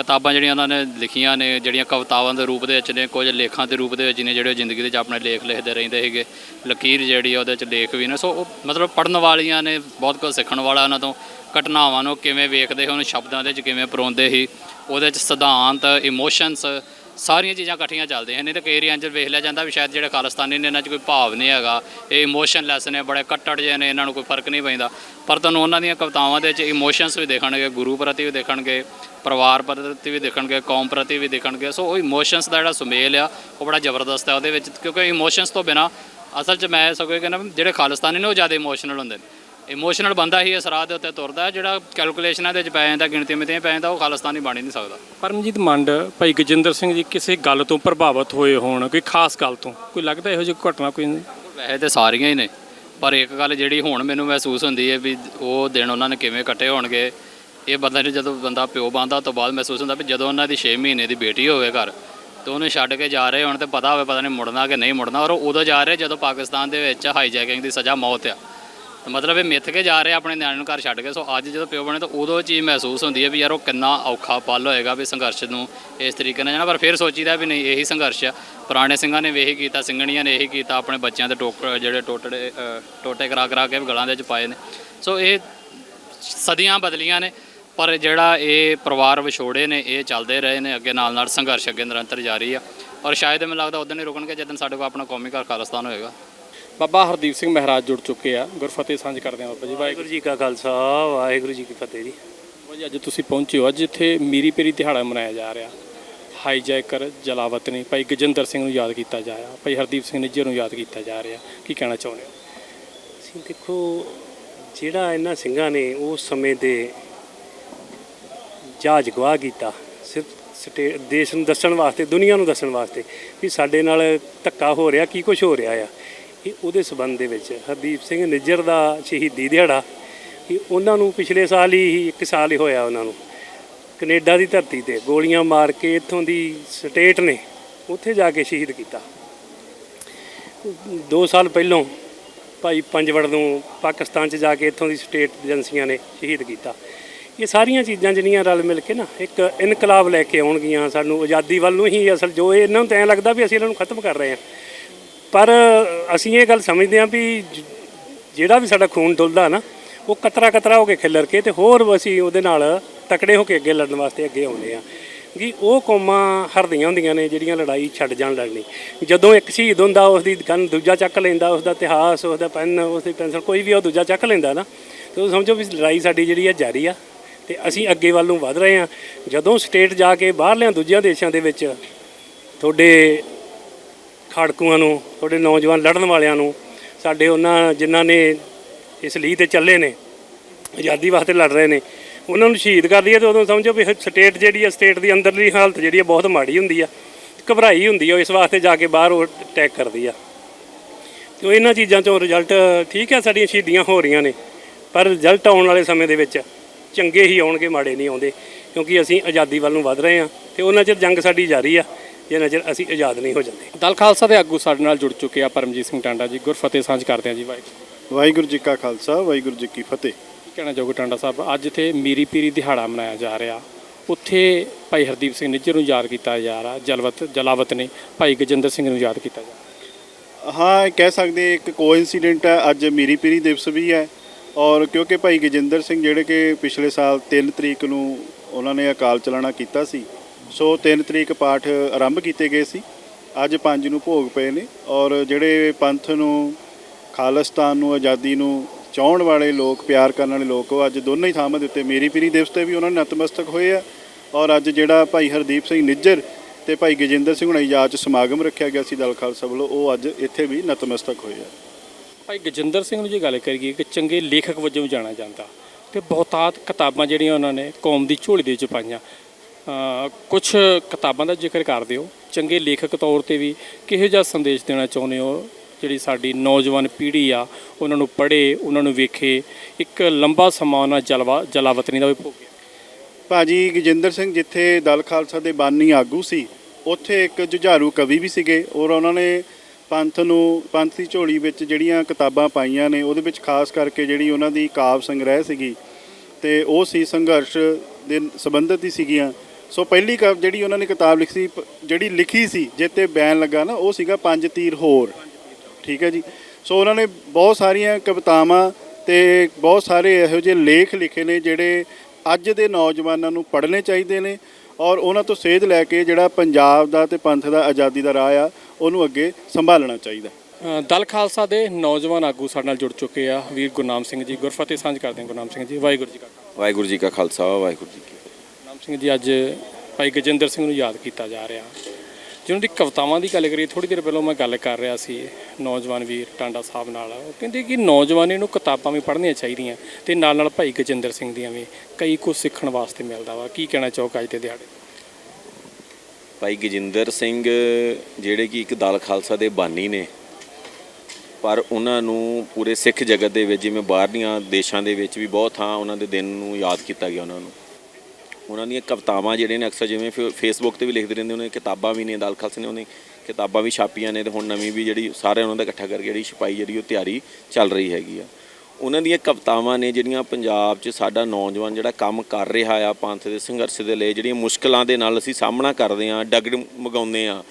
ਕਿਤਾਬਾਂ ਜਿਹੜੀਆਂ ਉਹਨਾਂ ਨੇ ਲਿਖੀਆਂ ਨੇ, ਜਿਹੜੀਆਂ ਕਵਿਤਾਵਾਂ ਦੇ ਰੂਪ ਦੇ ਵਿੱਚ ਨੇ, ਕੁਝ ਲੇਖਾਂ ਦੇ ਰੂਪ ਦੇ ਵਿੱਚ ਨੇ, ਜਿਹੜੇ ਉਹ ਜ਼ਿੰਦਗੀ ਦੇ ਵਿੱਚ ਆਪਣੇ ਲੇਖ ਲਿਖਦੇ ਰਹਿੰਦੇ ਸੀਗੇ। ਲਕੀਰ ਜਿਹੜੀ ਆ ਉਹਦੇ ਵਿੱਚ ਲੇਖ ਵੀ ਨੇ। ਸੋ ਉਹ ਮਤਲਬ ਪੜਨ ਵਾਲੀਆਂ ਨੇ, ਬਹੁਤ ਕੁਝ ਸਿੱਖਣ ਵਾਲਾ ਉਹਨਾਂ ਤੋਂ। ਘਟਨਾਵਾਂ ਨੂੰ ਕਿਵੇਂ ਵੇਖਦੇ ਸੀ, ਉਹਨੂੰ ਸ਼ਬਦਾਂ ਦੇ ਵਿੱਚ ਕਿਵੇਂ ਪਰੋਂਦੇ ਸੀ, ਉਹਦੇ 'ਚ ਸਿਧਾਂਤ ਇਮੋਸ਼ਨਸ ਸਾਰੀਆਂ ਚੀਜ਼ਾਂ ਇਕੱਠੀਆਂ ਚੱਲਦੀਆਂ ਨੇ। ਨਹੀਂ ਤਾਂ ਕਈ ਏਰੀਆ 'ਚ ਵੇਖ ਲਿਆ ਜਾਂਦਾ ਵੀ ਸ਼ਾਇਦ ਜਿਹੜੇ ਖਾਲਿਸਤਾਨੀ ਨੇ, ਇਹਨਾਂ 'ਚ ਕੋਈ ਭਾਵ ਨਹੀਂ ਹੈਗਾ। ਇਹ ਇਮੋਸ਼ਨਲੈਸ ਨੇ, ਬੜੇ ਕੱਟੜ ਜਿਹੇ ਨੇ, ਇਹਨਾਂ ਨੂੰ ਕੋਈ ਫ਼ਰਕ ਨਹੀਂ ਪੈਂਦਾ। ਪਰ ਤੁਹਾਨੂੰ ਉਹਨਾਂ ਦੀਆਂ ਕਵਿਤਾਵਾਂ ਦੇ ਵਿੱਚ ਇਮੋਸ਼ਨਸ ਵੀ ਦੇਖਣਗੇ, ਗੁਰੂ ਪ੍ਰਤੀ ਵੀ ਦੇਖਣਗੇ। ਪਰਿਵਾਰ ਪ੍ਰਤੀ ਵੀ ਦੇਖਣਗੇ ਕੌਮ ਪ੍ਰਤੀ ਵੀ ਦੇਖਣਗੇ। ਸੋ ਉਹ ਇਮੋਸ਼ਨਸ ਦਾ ਜਿਹੜਾ ਸੁਮੇਲ ਆ ਉਹ ਬੜਾ ਜ਼ਬਰਦਸਤ ਹੈ ਉਹਦੇ ਵਿੱਚ ਕਿਉਂਕਿ ਇਮੋਸ਼ਨਸ ਤੋਂ ਬਿਨਾ ਅਸਲ 'ਚ ਮੈਂ ਸਗੋਂ ਕਹਿੰਦਾ ਜਿਹੜੇ ਖਾਲਿਸਤਾਨੀ ਨੇ ਉਹ ਜ਼ਿਆਦਾ ਇਮੋਸ਼ਨਲ ਹੁੰਦੇ ਨੇ। ਇਮੋਸ਼ਨਲ ਬੰਦਾ ਹੀ ਇਸ ਰਾਹ ਦੇ ਉੱਤੇ ਤੁਰਦਾ ਜਿਹੜਾ ਕੈਲਕੂਲੇਸ਼ਨਾਂ ਦੇ ਵਿੱਚ ਪੈ ਜਾਂਦਾ ਗਿਣਤੀ ਮਿਤੀਆਂ ਪੈ ਜਾਂਦਾ ਉਹ ਖਾਲਿਸਤਾਨੀ ਬਣ ਹੀ ਨਹੀਂ ਸਕਦਾ। ਪਰਮਜੀਤ ਮੰਡ ਭਾਈ ਗਜਿੰਦਰ ਸਿੰਘ ਜੀ ਕਿਸੇ ਗੱਲ ਤੋਂ ਪ੍ਰਭਾਵਿਤ ਹੋਏ ਹੋਣ ਕੋਈ ਖਾਸ ਗੱਲ ਤੋਂ? ਕੋਈ ਲੱਗਦਾ ਇਹੋ ਜਿਹੀ ਘਟਨਾ ਕੋਈ ਵੈਸੇ ਤੇ ਸਾਰੀਆਂ ਹੀ ਨੇ ਪਰ ਇੱਕ ਗੱਲ ਜਿਹੜੀ ਹੁਣ ਮੈਨੂੰ ਮਹਿਸੂਸ ਹੁੰਦੀ ਹੈ ਵੀ ਉਹ ਦਿਨ ਉਹਨਾਂ ਨੇ ਕਿਵੇਂ ਕੱਟੇ ਹੋਣਗੇ ਇਹ ਬੰਦਾ ਨੇ ਜਦੋਂ ਬੰਦਾ ਪਿਓ ਬੰਦਾ ਤੋਂ ਬਾਅਦ ਮਹਿਸੂਸ ਹੁੰਦਾ ਵੀ ਜਦੋਂ ਉਹਨਾਂ ਦੀ 6 ਮਹੀਨੇ ਦੀ ਬੇਟੀ ਹੋਵੇ ਘਰ, ਤੇ ਉਹਨੂੰ ਛੱਡ ਕੇ ਜਾ ਰਹੇ ਹੋਣ ਤੇ ਪਤਾ ਹੋਵੇ ਪਤਾ ਨਹੀਂ ਮੁੜਨਾ ਕਿ ਨਹੀਂ ਮੁੜਨਾ, ਔਰ ਉਹ ਉਦੋਂ ਜਾ ਰਹੇ ਜਦੋਂ ਪਾਕਿਸਤਾਨ ਦੇ ਵਿੱਚ ਹਾਈਜੈਕਿੰਗ ਦੀ ਸਜ਼ਾ ਮੌਤ ਆ। ਤੇ ਮਤਲਬ ਇਹ ਮਿੱਥ ਕੇ ਜਾ ਰਹੇ ਆਪਣੇ ਨਿਆਣੇ ਨੂੰ ਘਰ ਛੱਡ ਕੇ, ਸੋ ਅੱਜ ਜਦੋਂ ਪਿਓ ਬਣੇ ਤਾਂ ਉਦੋਂ ਚੀਜ਼ ਮਹਿਸੂਸ ਹੁੰਦੀ ਹੈ ਵੀ ਯਾਰ ਉਹ ਕਿੰਨਾ ਔਖਾ ਪਲ ਹੋਏਗਾ ਵੀ ਸੰਘਰਸ਼ ਨੂੰ ਇਸ ਤਰੀਕੇ ਨਾਲ ਜਾਣਾ, ਪਰ ਫਿਰ ਸੋਚੀਦਾ ਵੀ ਨਹੀਂ, ਇਹੀ ਸੰਘਰਸ਼ ਆ। ਪੁਰਾਣੇ ਸਿੰਘਾਂ ਨੇ ਵੀ ਇਹੀ ਕੀਤਾ, ਸਿੰਘਣੀਆਂ ਨੇ ਇਹੀ ਕੀਤਾ, ਆਪਣੇ ਬੱਚਿਆਂ ਦੇ ਟੋਕ, ਜਿਹੜੇ ਟੋਟੜੇ ਟੋਟੇ ਕਰਾ ਕਰਾ ਕੇ ਵੀ ਗਲਾਂ ਦੇ ਵਿੱਚ ਪਾਏ ਨੇ। ਸੋ ਇਹ ਸਦੀਆਂ ਬਦਲੀਆਂ ਨੇ। ਪਰ ਜਿਹੜਾ ਇਹ ਪਰਿਵਾਰ ਵਿਛੋੜੇ ਨੇ ਇਹ ਚੱਲਦੇ ਰਹੇ ਨੇ ਅੱਗੇ ਨਾਲ ਨਾਲ ਸੰਘਰਸ਼ ਅੱਗੇ ਨਿਰੰਤਰ ਜਾਰੀ ਆ। ਔਰ ਸ਼ਾਇਦ ਮੈਨੂੰ ਲੱਗਦਾ ਉਦੋਂ ਨਹੀਂ ਰੁਕਣਗੇ ਜਦੋਂ ਸਾਡੇ ਕੋਲ ਆਪਣਾ ਕੌਮੀ ਘਰ ਖਾਲਿਸਤਾਨ ਹੋਏਗਾ। ਬਾਬਾ ਹਰਦੀਪ ਸਿੰਘ ਮਹਾਰਾਜ ਜੁੜ ਚੁੱਕੇ ਆ। ਗੁਰਫਤਿਹ ਸਾਂਝ ਕਰਦੇ ਆ ਬਾਬਾ ਜੀ। ਵਾਹਿਗੁਰੂ ਜੀ ਕਾ ਖਾਲਸਾ ਵਾਹਿਗੁਰੂ ਜੀ ਕੀ ਫਤਿਹ ਜੀ। ਬਾਬਾ ਜੀ ਅੱਜ ਤੁਸੀਂ ਪਹੁੰਚੇ ਹੋ। ਅੱਜ ਜਿੱਥੇ ਮੀਰੀ ਪੇਰੀ ਦਿਹਾੜਾ ਮਨਾਇਆ ਜਾ ਰਿਹਾ। ਹਾਈਜੈਕਰ ਜਲਾਵਤਨੀ ਭਾਈ ਗਜਿੰਦਰ ਸਿੰਘ ਨੂੰ ਯਾਦ ਕੀਤਾ ਜਾ ਰਿਹਾ। ਭਾਈ ਹਰਦੀਪ ਸਿੰਘ ਨਿੱਜਰ ਨੂੰ ਯਾਦ ਕੀਤਾ ਜਾ ਰਿਹਾ। ਕੀ ਕਹਿਣਾ ਚਾਹੁੰਦੇ ਹੋ? ਅਸੀਂ ਦੇਖੋ ਜਿਹੜਾ ਇਹਨਾਂ ਸਿੰਘਾਂ ਨੇ ਉਸ ਸਮੇਂ ਦੇ ਜਹਾਜ਼ ਗਵਾਹ ਕੀਤਾ ਸਿਰਫ ਸਟੇਟ ਦੇਸ਼ ਨੂੰ ਦੱਸਣ ਵਾਸਤੇ, ਦੁਨੀਆ ਨੂੰ ਦੱਸਣ ਵਾਸਤੇ ਵੀ ਸਾਡੇ ਨਾਲ ਧੱਕਾ ਹੋ ਰਿਹਾ, ਕੀ ਕੁਝ ਹੋ ਰਿਹਾ ਆ। ਇਹ ਉਹਦੇ ਸਬੰਧ ਦੇ ਵਿੱਚ ਹਰਦੀਪ ਸਿੰਘ ਨਿੱਜਰ ਦਾ ਸ਼ਹੀਦੀ ਦਿਹਾੜਾ ਕਿ ਉਹਨਾਂ ਨੂੰ ਪਿਛਲੇ ਸਾਲ ਹੀ, ਇੱਕ ਸਾਲ ਹੀ ਹੋਇਆ ਉਹਨਾਂ ਨੂੰ। ਕੈਨੇਡਾ ਦੀ ਧਰਤੀ ਤੇ ਗੋਲੀਆਂ ਮਾਰ ਕੇ ਇੱਥੋਂ ਦੀ ਸਟੇਟ ਨੇ ਉੱਥੇ ਜਾ ਕੇ ਸ਼ਹੀਦ ਕੀਤਾ। 2 ਸਾਲ ਪਹਿਲਾਂ ਭਾਈ ਪੰਜਵੜ ਨੂੰ ਪਾਕਿਸਤਾਨ 'ਚ ਜਾ ਕੇ ਇੱਥੋਂ ਦੀ ਸਟੇਟ ਏਜੰਸੀਆਂ ਨੇ ਸ਼ਹੀਦ ਕੀਤਾ। ਇਹ ਸਾਰੀਆਂ ਚੀਜ਼ਾਂ ਜਿਹੜੀਆਂ ਰਲ ਮਿਲ ਕੇ ਨਾ, ਇੱਕ ਇਨਕਲਾਬ ਲੈ ਕੇ ਆਉਣਗੀਆਂ ਸਾਨੂੰ, ਆਜ਼ਾਦੀ ਵੱਲ ਨੂੰ ਹੀ ਅਸਲ ਜੋ ਇਹ ਇਹਨਾਂ ਨੂੰ ਤਾਂ ਐਂ ਲੱਗਦਾ ਵੀ ਅਸੀਂ ਇਹਨਾਂ ਨੂੰ ਖਤਮ ਕਰ ਰਹੇ ਹਾਂ। ਪਰ ਅਸੀਂ ਇਹ ਗੱਲ ਸਮਝਦੇ ਹਾਂ ਵੀ ਜਿਹੜਾ ਵੀ ਸਾਡਾ ਖੂਨ ਡੁੱਲਦਾ ਨਾ, ਉਹ ਕਤਰਾ ਕਤਰਾ ਹੋ ਕੇ ਖਿਲਰ ਕੇ ਤੇ ਹੋਰ ਅਸੀਂ ਉਹਦੇ ਨਾਲ ਤਕੜੇ ਹੋ ਕੇ ਅੱਗੇ ਲੜਨ ਵਾਸਤੇ ਅੱਗੇ ਆਉਂਦੇ ਆ ਕਿ ਉਹ ਕੌਮਾਂ ਹਰਦੀਆਂ ਹੁੰਦੀਆਂ ਨੇ ਜਿਹੜੀਆਂ ਲੜਾਈ ਛੱਡ ਜਾਣ ਲੜਨੀ। ਜਦੋਂ ਇੱਕ ਸ਼ਹੀਦ ਹੁੰਦਾ ਉਸ ਦੀ ਗਨ ਦੂਜਾ ਚੱਕ ਲੈਂਦਾ ਉਸ ਦਾ ਇਤਿਹਾਸ ਉਸ ਦਾ ਪੈਨ ਉਸ ਦੀ ਪੈਨਸਲ, ਕੋਈ ਵੀ ਉਹ ਦੂਜਾ ਚੱਕ ਲੈਂਦਾ ਨਾ, ਤੇ ਉਹ ਸਮਝੋ ਵੀ ਲੜਾਈ ਸਾਡੀ ਜਿਹੜੀ ਆ ਜਾਰੀ ਆ। ਤੇ ਅਸੀਂ ਅੱਗੇ ਵੱਲ ਨੂੰ ਵਧ ਰਹੇ ਹਾਂ। ਜਦੋਂ ਸਟੇਟ ਜਾ ਕੇ ਬਾਹਰਲਿਆਂ ਦੂਜਿਆਂ ਦੇਸ਼ਾਂ ਦੇ ਵਿੱਚ ਤੁਹਾਡੇ ਖਾੜਕੂਆਂ ਨੂੰ, ਤੁਹਾਡੇ ਨੌਜਵਾਨ ਲੜਨ ਵਾਲਿਆਂ ਨੂੰ, ਸਾਡੇ ਉਹਨਾਂ ਜਿਨ੍ਹਾਂ ਨੇ ਇਸ ਲਈ ਤੇ ਚੱਲੇ ਨੇ, ਆਜ਼ਾਦੀ ਵਾਸਤੇ ਲੜ ਰਹੇ ਨੇ, ਉਹਨਾਂ ਨੂੰ ਸ਼ਹੀਦ ਕਰ ਦਈਏ ਤੇ ਉਦੋਂ ਸਮਝੋ ਵੀ ਸਟੇਟ ਜਿਹੜੀ ਆ ਸਟੇਟ ਦੀ ਅੰਦਰਲੀ ਹਾਲਤ ਜਿਹੜੀ ਆ ਬਹੁਤ ਮਾੜੀ ਹੁੰਦੀ ਆ, ਘਬਰਾਈ ਹੁੰਦੀ ਆ, ਉਹ ਇਸ ਵਾਸਤੇ ਜਾ ਕੇ ਬਾਹਰ ਉਹ ਅਟੈਕ ਕਰਦੀ ਆ। ਤੇ ਉਹ ਇਹਨਾਂ ਚੀਜ਼ਾਂ ਚੋਂ ਰਿਜ਼ਲਟ ਠੀਕ ਹੈ ਸਾਡੀਆਂ ਸ਼ਹੀਦੀਆਂ ਹੋ ਰਹੀਆਂ ਨੇ, ਪਰ ਰਿਜ਼ਲਟ ਆਉਣ ਵਾਲੇ ਸਮੇਂ ਦੇ ਵਿੱਚ ਚੰਗੇ ਹੀ ਆਉਣਗੇ ਮਾੜੇ ਨਹੀਂ ਆਉਂਦੇ ਕਿਉਂਕਿ ਅਸੀਂ ਆਜ਼ਾਦੀ ਵੱਲ ਨੂੰ ਵਧ ਰਹੇ ਹਾਂ ਤੇ ਉਹਨਾਂ ਚਿਰ ਜੰਗ ਸਾਡੀ ਜਾਰੀ ਆ ਜਿੰਨਾ ਚਿਰ ਅਸੀਂ ਆਜ਼ਾਦ ਨਹੀਂ ਹੋ ਜਾਂਦੇ। ਦਲ ਖਾਲਸਾ ਦੇ ਆਗੂ ਸਾਡੇ ਨਾਲ ਜੁੜ ਚੁੱਕੇ ਆ ਪਰਮਜੀਤ ਸਿੰਘ ਟਾਂਡਾ ਜੀ। ਗੁਰਫਤਿਹ ਸਾਂਝ ਕਰਦੇ ਆ ਜੀ ਵਾਹਿਗੁਰੂ। ਵਾਹਿਗੁਰੂ ਜੀ ਕਾ ਖਾਲਸਾ ਵਾਹਿਗੁਰੂ ਜੀ ਕੀ ਫਤਿਹ। ਕੀ ਕਹਿਣਾ ਚਾਹੋਗੇ ਟਾਂਡਾ ਸਾਹਿਬ? ਅੱਜ ਇੱਥੇ ਮੀਰੀ ਪੀਰੀ ਦਿਹਾੜਾ ਮਨਾਇਆ ਜਾ ਰਿਹਾ। ਉੱਥੇ ਭਾਈ ਹਰਦੀਪ ਸਿੰਘ ਨਿੱਜਰ ਨੂੰ ਯਾਦ ਕੀਤਾ ਜਾ ਰਿਹਾ ਜਲਵਤ ਜਲਾਵਤ ਨੇ ਭਾਈ ਗਜਿੰਦਰ ਸਿੰਘ ਨੂੰ ਯਾਦ ਕੀਤਾ ਜਾ ਰਿਹਾ। ਹਾਂ ਇਹ ਕਹਿ ਸਕਦੇ ਇੱਕ ਕੋਇਨਸੀਡੈਂਟ ਹੈ ਅੱਜ ਮੀਰੀ ਪੀਰੀ ਦਿਵਸ ਵੀ ਹੈ। ਔਰ ਕਿਉਂਕਿ ਭਾਈ ਗਜਿੰਦਰ ਸਿੰਘ ਜਿਹੜੇ ਕਿ ਪਿਛਲੇ ਸਾਲ 3 ਤਰੀਕ ਨੂੰ ਉਹਨਾਂ ਨੇ ਅਕਾਲ ਚਲਾਣਾ ਕੀਤਾ ਸੀ, ਸੋ 3 ਤਰੀਕ ਪਾਠ ਆਰੰਭ ਕੀਤੇ ਗਏ ਸੀ। ਅੱਜ 5 ਨੂੰ ਭੋਗ ਪਏ ਨੇ ਔਰ ਜਿਹੜੇ ਪੰਥ ਨੂੰ, ਖਾਲਿਸਤਾਨ ਨੂੰ, ਆਜ਼ਾਦੀ ਨੂੰ ਚਾਹਣ ਵਾਲੇ ਲੋਕ, ਪਿਆਰ ਕਰਨ ਵਾਲੇ ਲੋਕ, ਉਹ ਅੱਜ ਦੋਨਾਂ ਹੀ ਥਾਵਾਂ ਦੇ ਉੱਤੇ ਮੇਰੀ ਪੀਰੀ ਦਿਵਸ ਤੇ ਵੀ ਉਹਨਾਂ ਨੇ ਨਤਮਸਤਕ ਹੋਏ ਆ। ਔਰ ਅੱਜ ਜਿਹੜਾ ਭਾਈ ਹਰਦੀਪ ਸਿੰਘ ਨਿੱਜਰ ਤੇ ਭਾਈ ਗਜਿੰਦਰ ਸਿੰਘ ਹੁਣਾਂ ਯਾਦ 'ਚ ਸਮਾਗਮ ਰੱਖਿਆ ਗਿਆ ਸੀ ਦਲ ਖਾਲਸਾ ਵੱਲੋਂ, ਉਹ ਅੱਜ ਇੱਥੇ ਵੀ ਨਤਮਸਤਕ ਹੋਏ ਆ। ਭਾਈ ਗਜਿੰਦਰ ਸਿੰਘ ਨੂੰ ਜੇ ਗੱਲ ਕਰੀਏ ਕਿ ਚੰਗੇ ਲੇਖਕ ਵਜੋਂ ਜਾਣਿਆ ਜਾਂਦਾ ਤੇ ਬਹੁਤਾਤ ਕਿਤਾਬਾਂ ਜਿਹੜੀਆਂ ਉਹਨਾਂ ਨੇ ਕੌਮ ਦੀ ਝੋਲੀ ਦੇ ਵਿੱਚ ਪਾਈਆਂ। ਕੁਝ ਕਿਤਾਬਾਂ ਦਾ ਜ਼ਿਕਰ ਕਰ ਦਿਓ। ਚੰਗੇ ਲੇਖਕ ਤੌਰ ਤੇ ਵੀ ਕਿਹੋ ਜਿਹਾ ਸੰਦੇਸ਼ ਦੇਣਾ ਚਾਹੁੰਦੇ ਹੋ? ਜਿਹੜੀ ਸਾਡੀ ਨੌਜਵਾਨ ਪੀੜ੍ਹੀ ਆ, ਉਹਨਾਂ ਨੂੰ ਪੜ੍ਹੇ, ਉਹਨਾਂ ਨੂੰ ਵੇਖੇ, ਇੱਕ ਲੰਬਾ ਸਮਾਂ ਉਹਨਾਂ ਜਲਵਾ, ਜਲਾਵਤਨੀ ਦਾ ਵੀ ਭੋਗਿਆ ਭਾਜੀ ਗਜਿੰਦਰ ਸਿੰਘ ਜਿੱਥੇ ਦਲ ਖਾਲਸਾ ਦੇ ਬਾਨੀ ਆਗੂ ਸੀ, ਉੱਥੇ ਇੱਕ ਜੁਝਾਰੂ ਕਵੀ ਵੀ ਸੀਗੇ, ਔਰ ਉਹਨਾਂ ਨੇ ਪੰਥ ਨੂੰ, ਪੰਥ ਦੀ ਝੋਲੀ ਵਿੱਚ ਜਿਹੜੀਆਂ ਕਿਤਾਬਾਂ ਪਾਈਆਂ ਨੇ, ਉਹਦੇ ਵਿੱਚ ਖਾਸ ਕਰਕੇ ਜਿਹੜੀ ਉਹਨਾਂ ਦੀ ਕਾਵ ਸੰਗ੍ਰਹਿ ਸੀਗੀ ਤੇ ਉਹ ਸੀ ਸੰਘਰਸ਼ ਦੇ ਸੰਬੰਧਿਤ ਹੀ ਸੀਗੀਆਂ। ਸੋ ਪਹਿਲੀ ਕਵ ਜਿਹੜੀ ਉਹਨਾਂ ਨੇ ਕਿਤਾਬ ਲਿਖੀ ਸੀ, ਪ- ਜਿਹੜੀ ਲਿਖੀ ਸੀ ਜਿੱਤੇ ਬੈਨ ਲੱਗਾ ਨਾ, ਉਹ ਸੀਗਾ ਪੰਜ ਤੀਰ ਹੋਰ। ਠੀਕ ਹੈ ਜੀ? ਸੋ ਉਹਨਾਂ ਨੇ ਬਹੁਤ ਸਾਰੀਆਂ ਕਵਿਤਾਵਾਂ ਤੇ ਬਹੁਤ ਸਾਰੇ ਇਹੋ ਜਿਹੇ ਲੇਖ ਲਿਖੇ ਨੇ, ਜਿਹੜੇ ਅੱਜ ਦੇ ਨੌਜਵਾਨਾਂ ਨੂੰ ਪੜ੍ਹਨੇ ਚਾਹੀਦੇ ਨੇ ਔਰ ਉਹਨਾਂ ਤੋਂ ਸੇਧ ਲੈ ਕੇ ਜਿਹੜਾ ਪੰਜਾਬ ਦਾ ਤੇ ਪੰਥ ਦਾ ਆਜ਼ਾਦੀ ਦਾ ਰਾਹ ਆ ਉਹਨੂੰ ਅੱਗੇ ਸੰਭਾਲਣਾ ਚਾਹੀਦਾ। ਦਲ ਖਾਲਸਾ ਦੇ ਨੌਜਵਾਨ ਆਗੂ ਸਾਡੇ ਨਾਲ ਜੁੜ ਚੁੱਕੇ ਆ ਵੀਰ ਗੁਰਨਾਮ ਸਿੰਘ ਜੀ। ਗੁਰਫਤਿਹ ਸਾਂਝ ਕਰਦੇ ਹਾਂ ਗੁਰਨਾਮ ਸਿੰਘ ਜੀ। ਵਾਹਿਗੁਰੂ ਜੀ ਕਾ ਵਾਹਿਗੁਰੂ ਜੀ ਕਾ ਖਾਲਸਾ ਵਾਹਿਗੁਰੂ ਜੀ ਕੀ ਫਤਿਹ। ਗੁਰਨਾਮ ਸਿੰਘ ਜੀ ਅੱਜ ਭਾਈ ਗਜਿੰਦਰ ਸਿੰਘ ਨੂੰ ਯਾਦ ਕੀਤਾ ਜਾ ਰਿਹਾ। ਜਿਹਨਾਂ ਦੀ ਕਵਿਤਾਵਾਂ ਦੀ ਗੱਲ ਕਰੀਏ ਥੋੜੀ ਦੇਰ ਪਹਿਲਾਂ ਮੈਂ ਗੱਲ ਕਰ ਰਿਹਾ ਸੀ ਨੌਜਵਾਨ ਵੀਰ ਟਾਂਡਾ ਸਾਹਿਬ ਨਾਲ। ਉਹ ਕਹਿੰਦੇ ਕਿ ਨੌਜਵਾਨੀ ਨੂੰ ਕਿਤਾਬਾਂ ਵੀ ਪੜ੍ਹਨੀਆਂ ਚਾਹੀਦੀਆਂ ਤੇ ਨਾਲ ਨਾਲ ਭਾਈ ਗਜਿੰਦਰ ਸਿੰਘ ਦੀਆਂ ਵੀ ਕਈ ਕੁਝ ਸਿੱਖਣ ਵਾਸਤੇ ਮਿਲਦਾ ਵਾ। ਕੀ ਕਹਿਣਾ ਚਾਹੋਗੇ ਅੱਜ ਦੇ ਦਿਹਾੜੇ? ਭਾਈ ਗਜਿੰਦਰ ਸਿੰਘ ਜਿਹੜੇ ਕਿ ਇੱਕ ਦਲ ਖਾਲਸਾ ਦੇ ਬਾਨੀ ਨੇ, ਪਰ ਉਹਨਾਂ ਨੂੰ ਪੂਰੇ ਸਿੱਖ ਜਗਤ ਦੇ ਵਿੱਚ ਜਿਵੇਂ ਬਾਹਰਲੀਆਂ ਦੇਸ਼ਾਂ ਦੇ ਵਿੱਚ ਵੀ ਬਹੁਤ ਥਾਂ ਉਹਨਾਂ ਦੇ ਦਿਨ ਨੂੰ ਯਾਦ ਕੀਤਾ ਗਿਆ ਉਹਨਾਂ ਨੂੰ। ਉਹਨਾਂ ਦੀਆਂ ਕਵਿਤਾਵਾਂ ਜਿਹੜੇ ਨੇ ਅਕਸਰ ਜਿਵੇਂ ਫੇਸਬੁੱਕ ਤੇ ਵੀ ਲਿਖਦੇ ਰਹਿੰਦੇ ਉਹਨਾਂ ਦੀਆਂ ਕਿਤਾਬਾਂ ਵੀ ਨੇ, ਦਲ ਖਾਲਸੇ ਨੇ ਉਹਨੇ ਕਿਤਾਬਾਂ ਵੀ ਛਾਪੀਆਂ ਨੇ ਤੇ ਹੁਣ ਨਵੀਂ ਵੀ ਜਿਹੜੀ ਸਾਰੇ ਉਹਨਾਂ ਦਾ ਇਕੱਠਾ ਕਰਕੇ ਜਿਹੜੀ ਛਪਾਈ ਜਿਹੜੀ ਉਹ ਤਿਆਰੀ ਚੱਲ ਰਹੀ ਹੈਗੀ ਆ। ਉਹਨਾਂ ਦੀਆਂ ਕਵਿਤਾਵਾਂ ਨੇ ਜਿਹੜੀਆਂ ਪੰਜਾਬ 'ਚ ਸਾਡਾ ਨੌਜਵਾਨ ਜਿਹੜਾ ਕੰਮ ਕਰ ਰਿਹਾ ਆ, ਪੰਥ ਦੇ ਸੰਘਰਸ਼ ਦੇ ਲਈ ਜਿਹੜੀਆਂ ਮੁਸ਼ਕਲਾਂ ਦੇ ਨਾਲ ਅਸੀਂ ਸਾਹਮਣਾ ਕਰਦੇ ਆ ਡਗੜ ਮਗਾਉਂਦੇ ਆ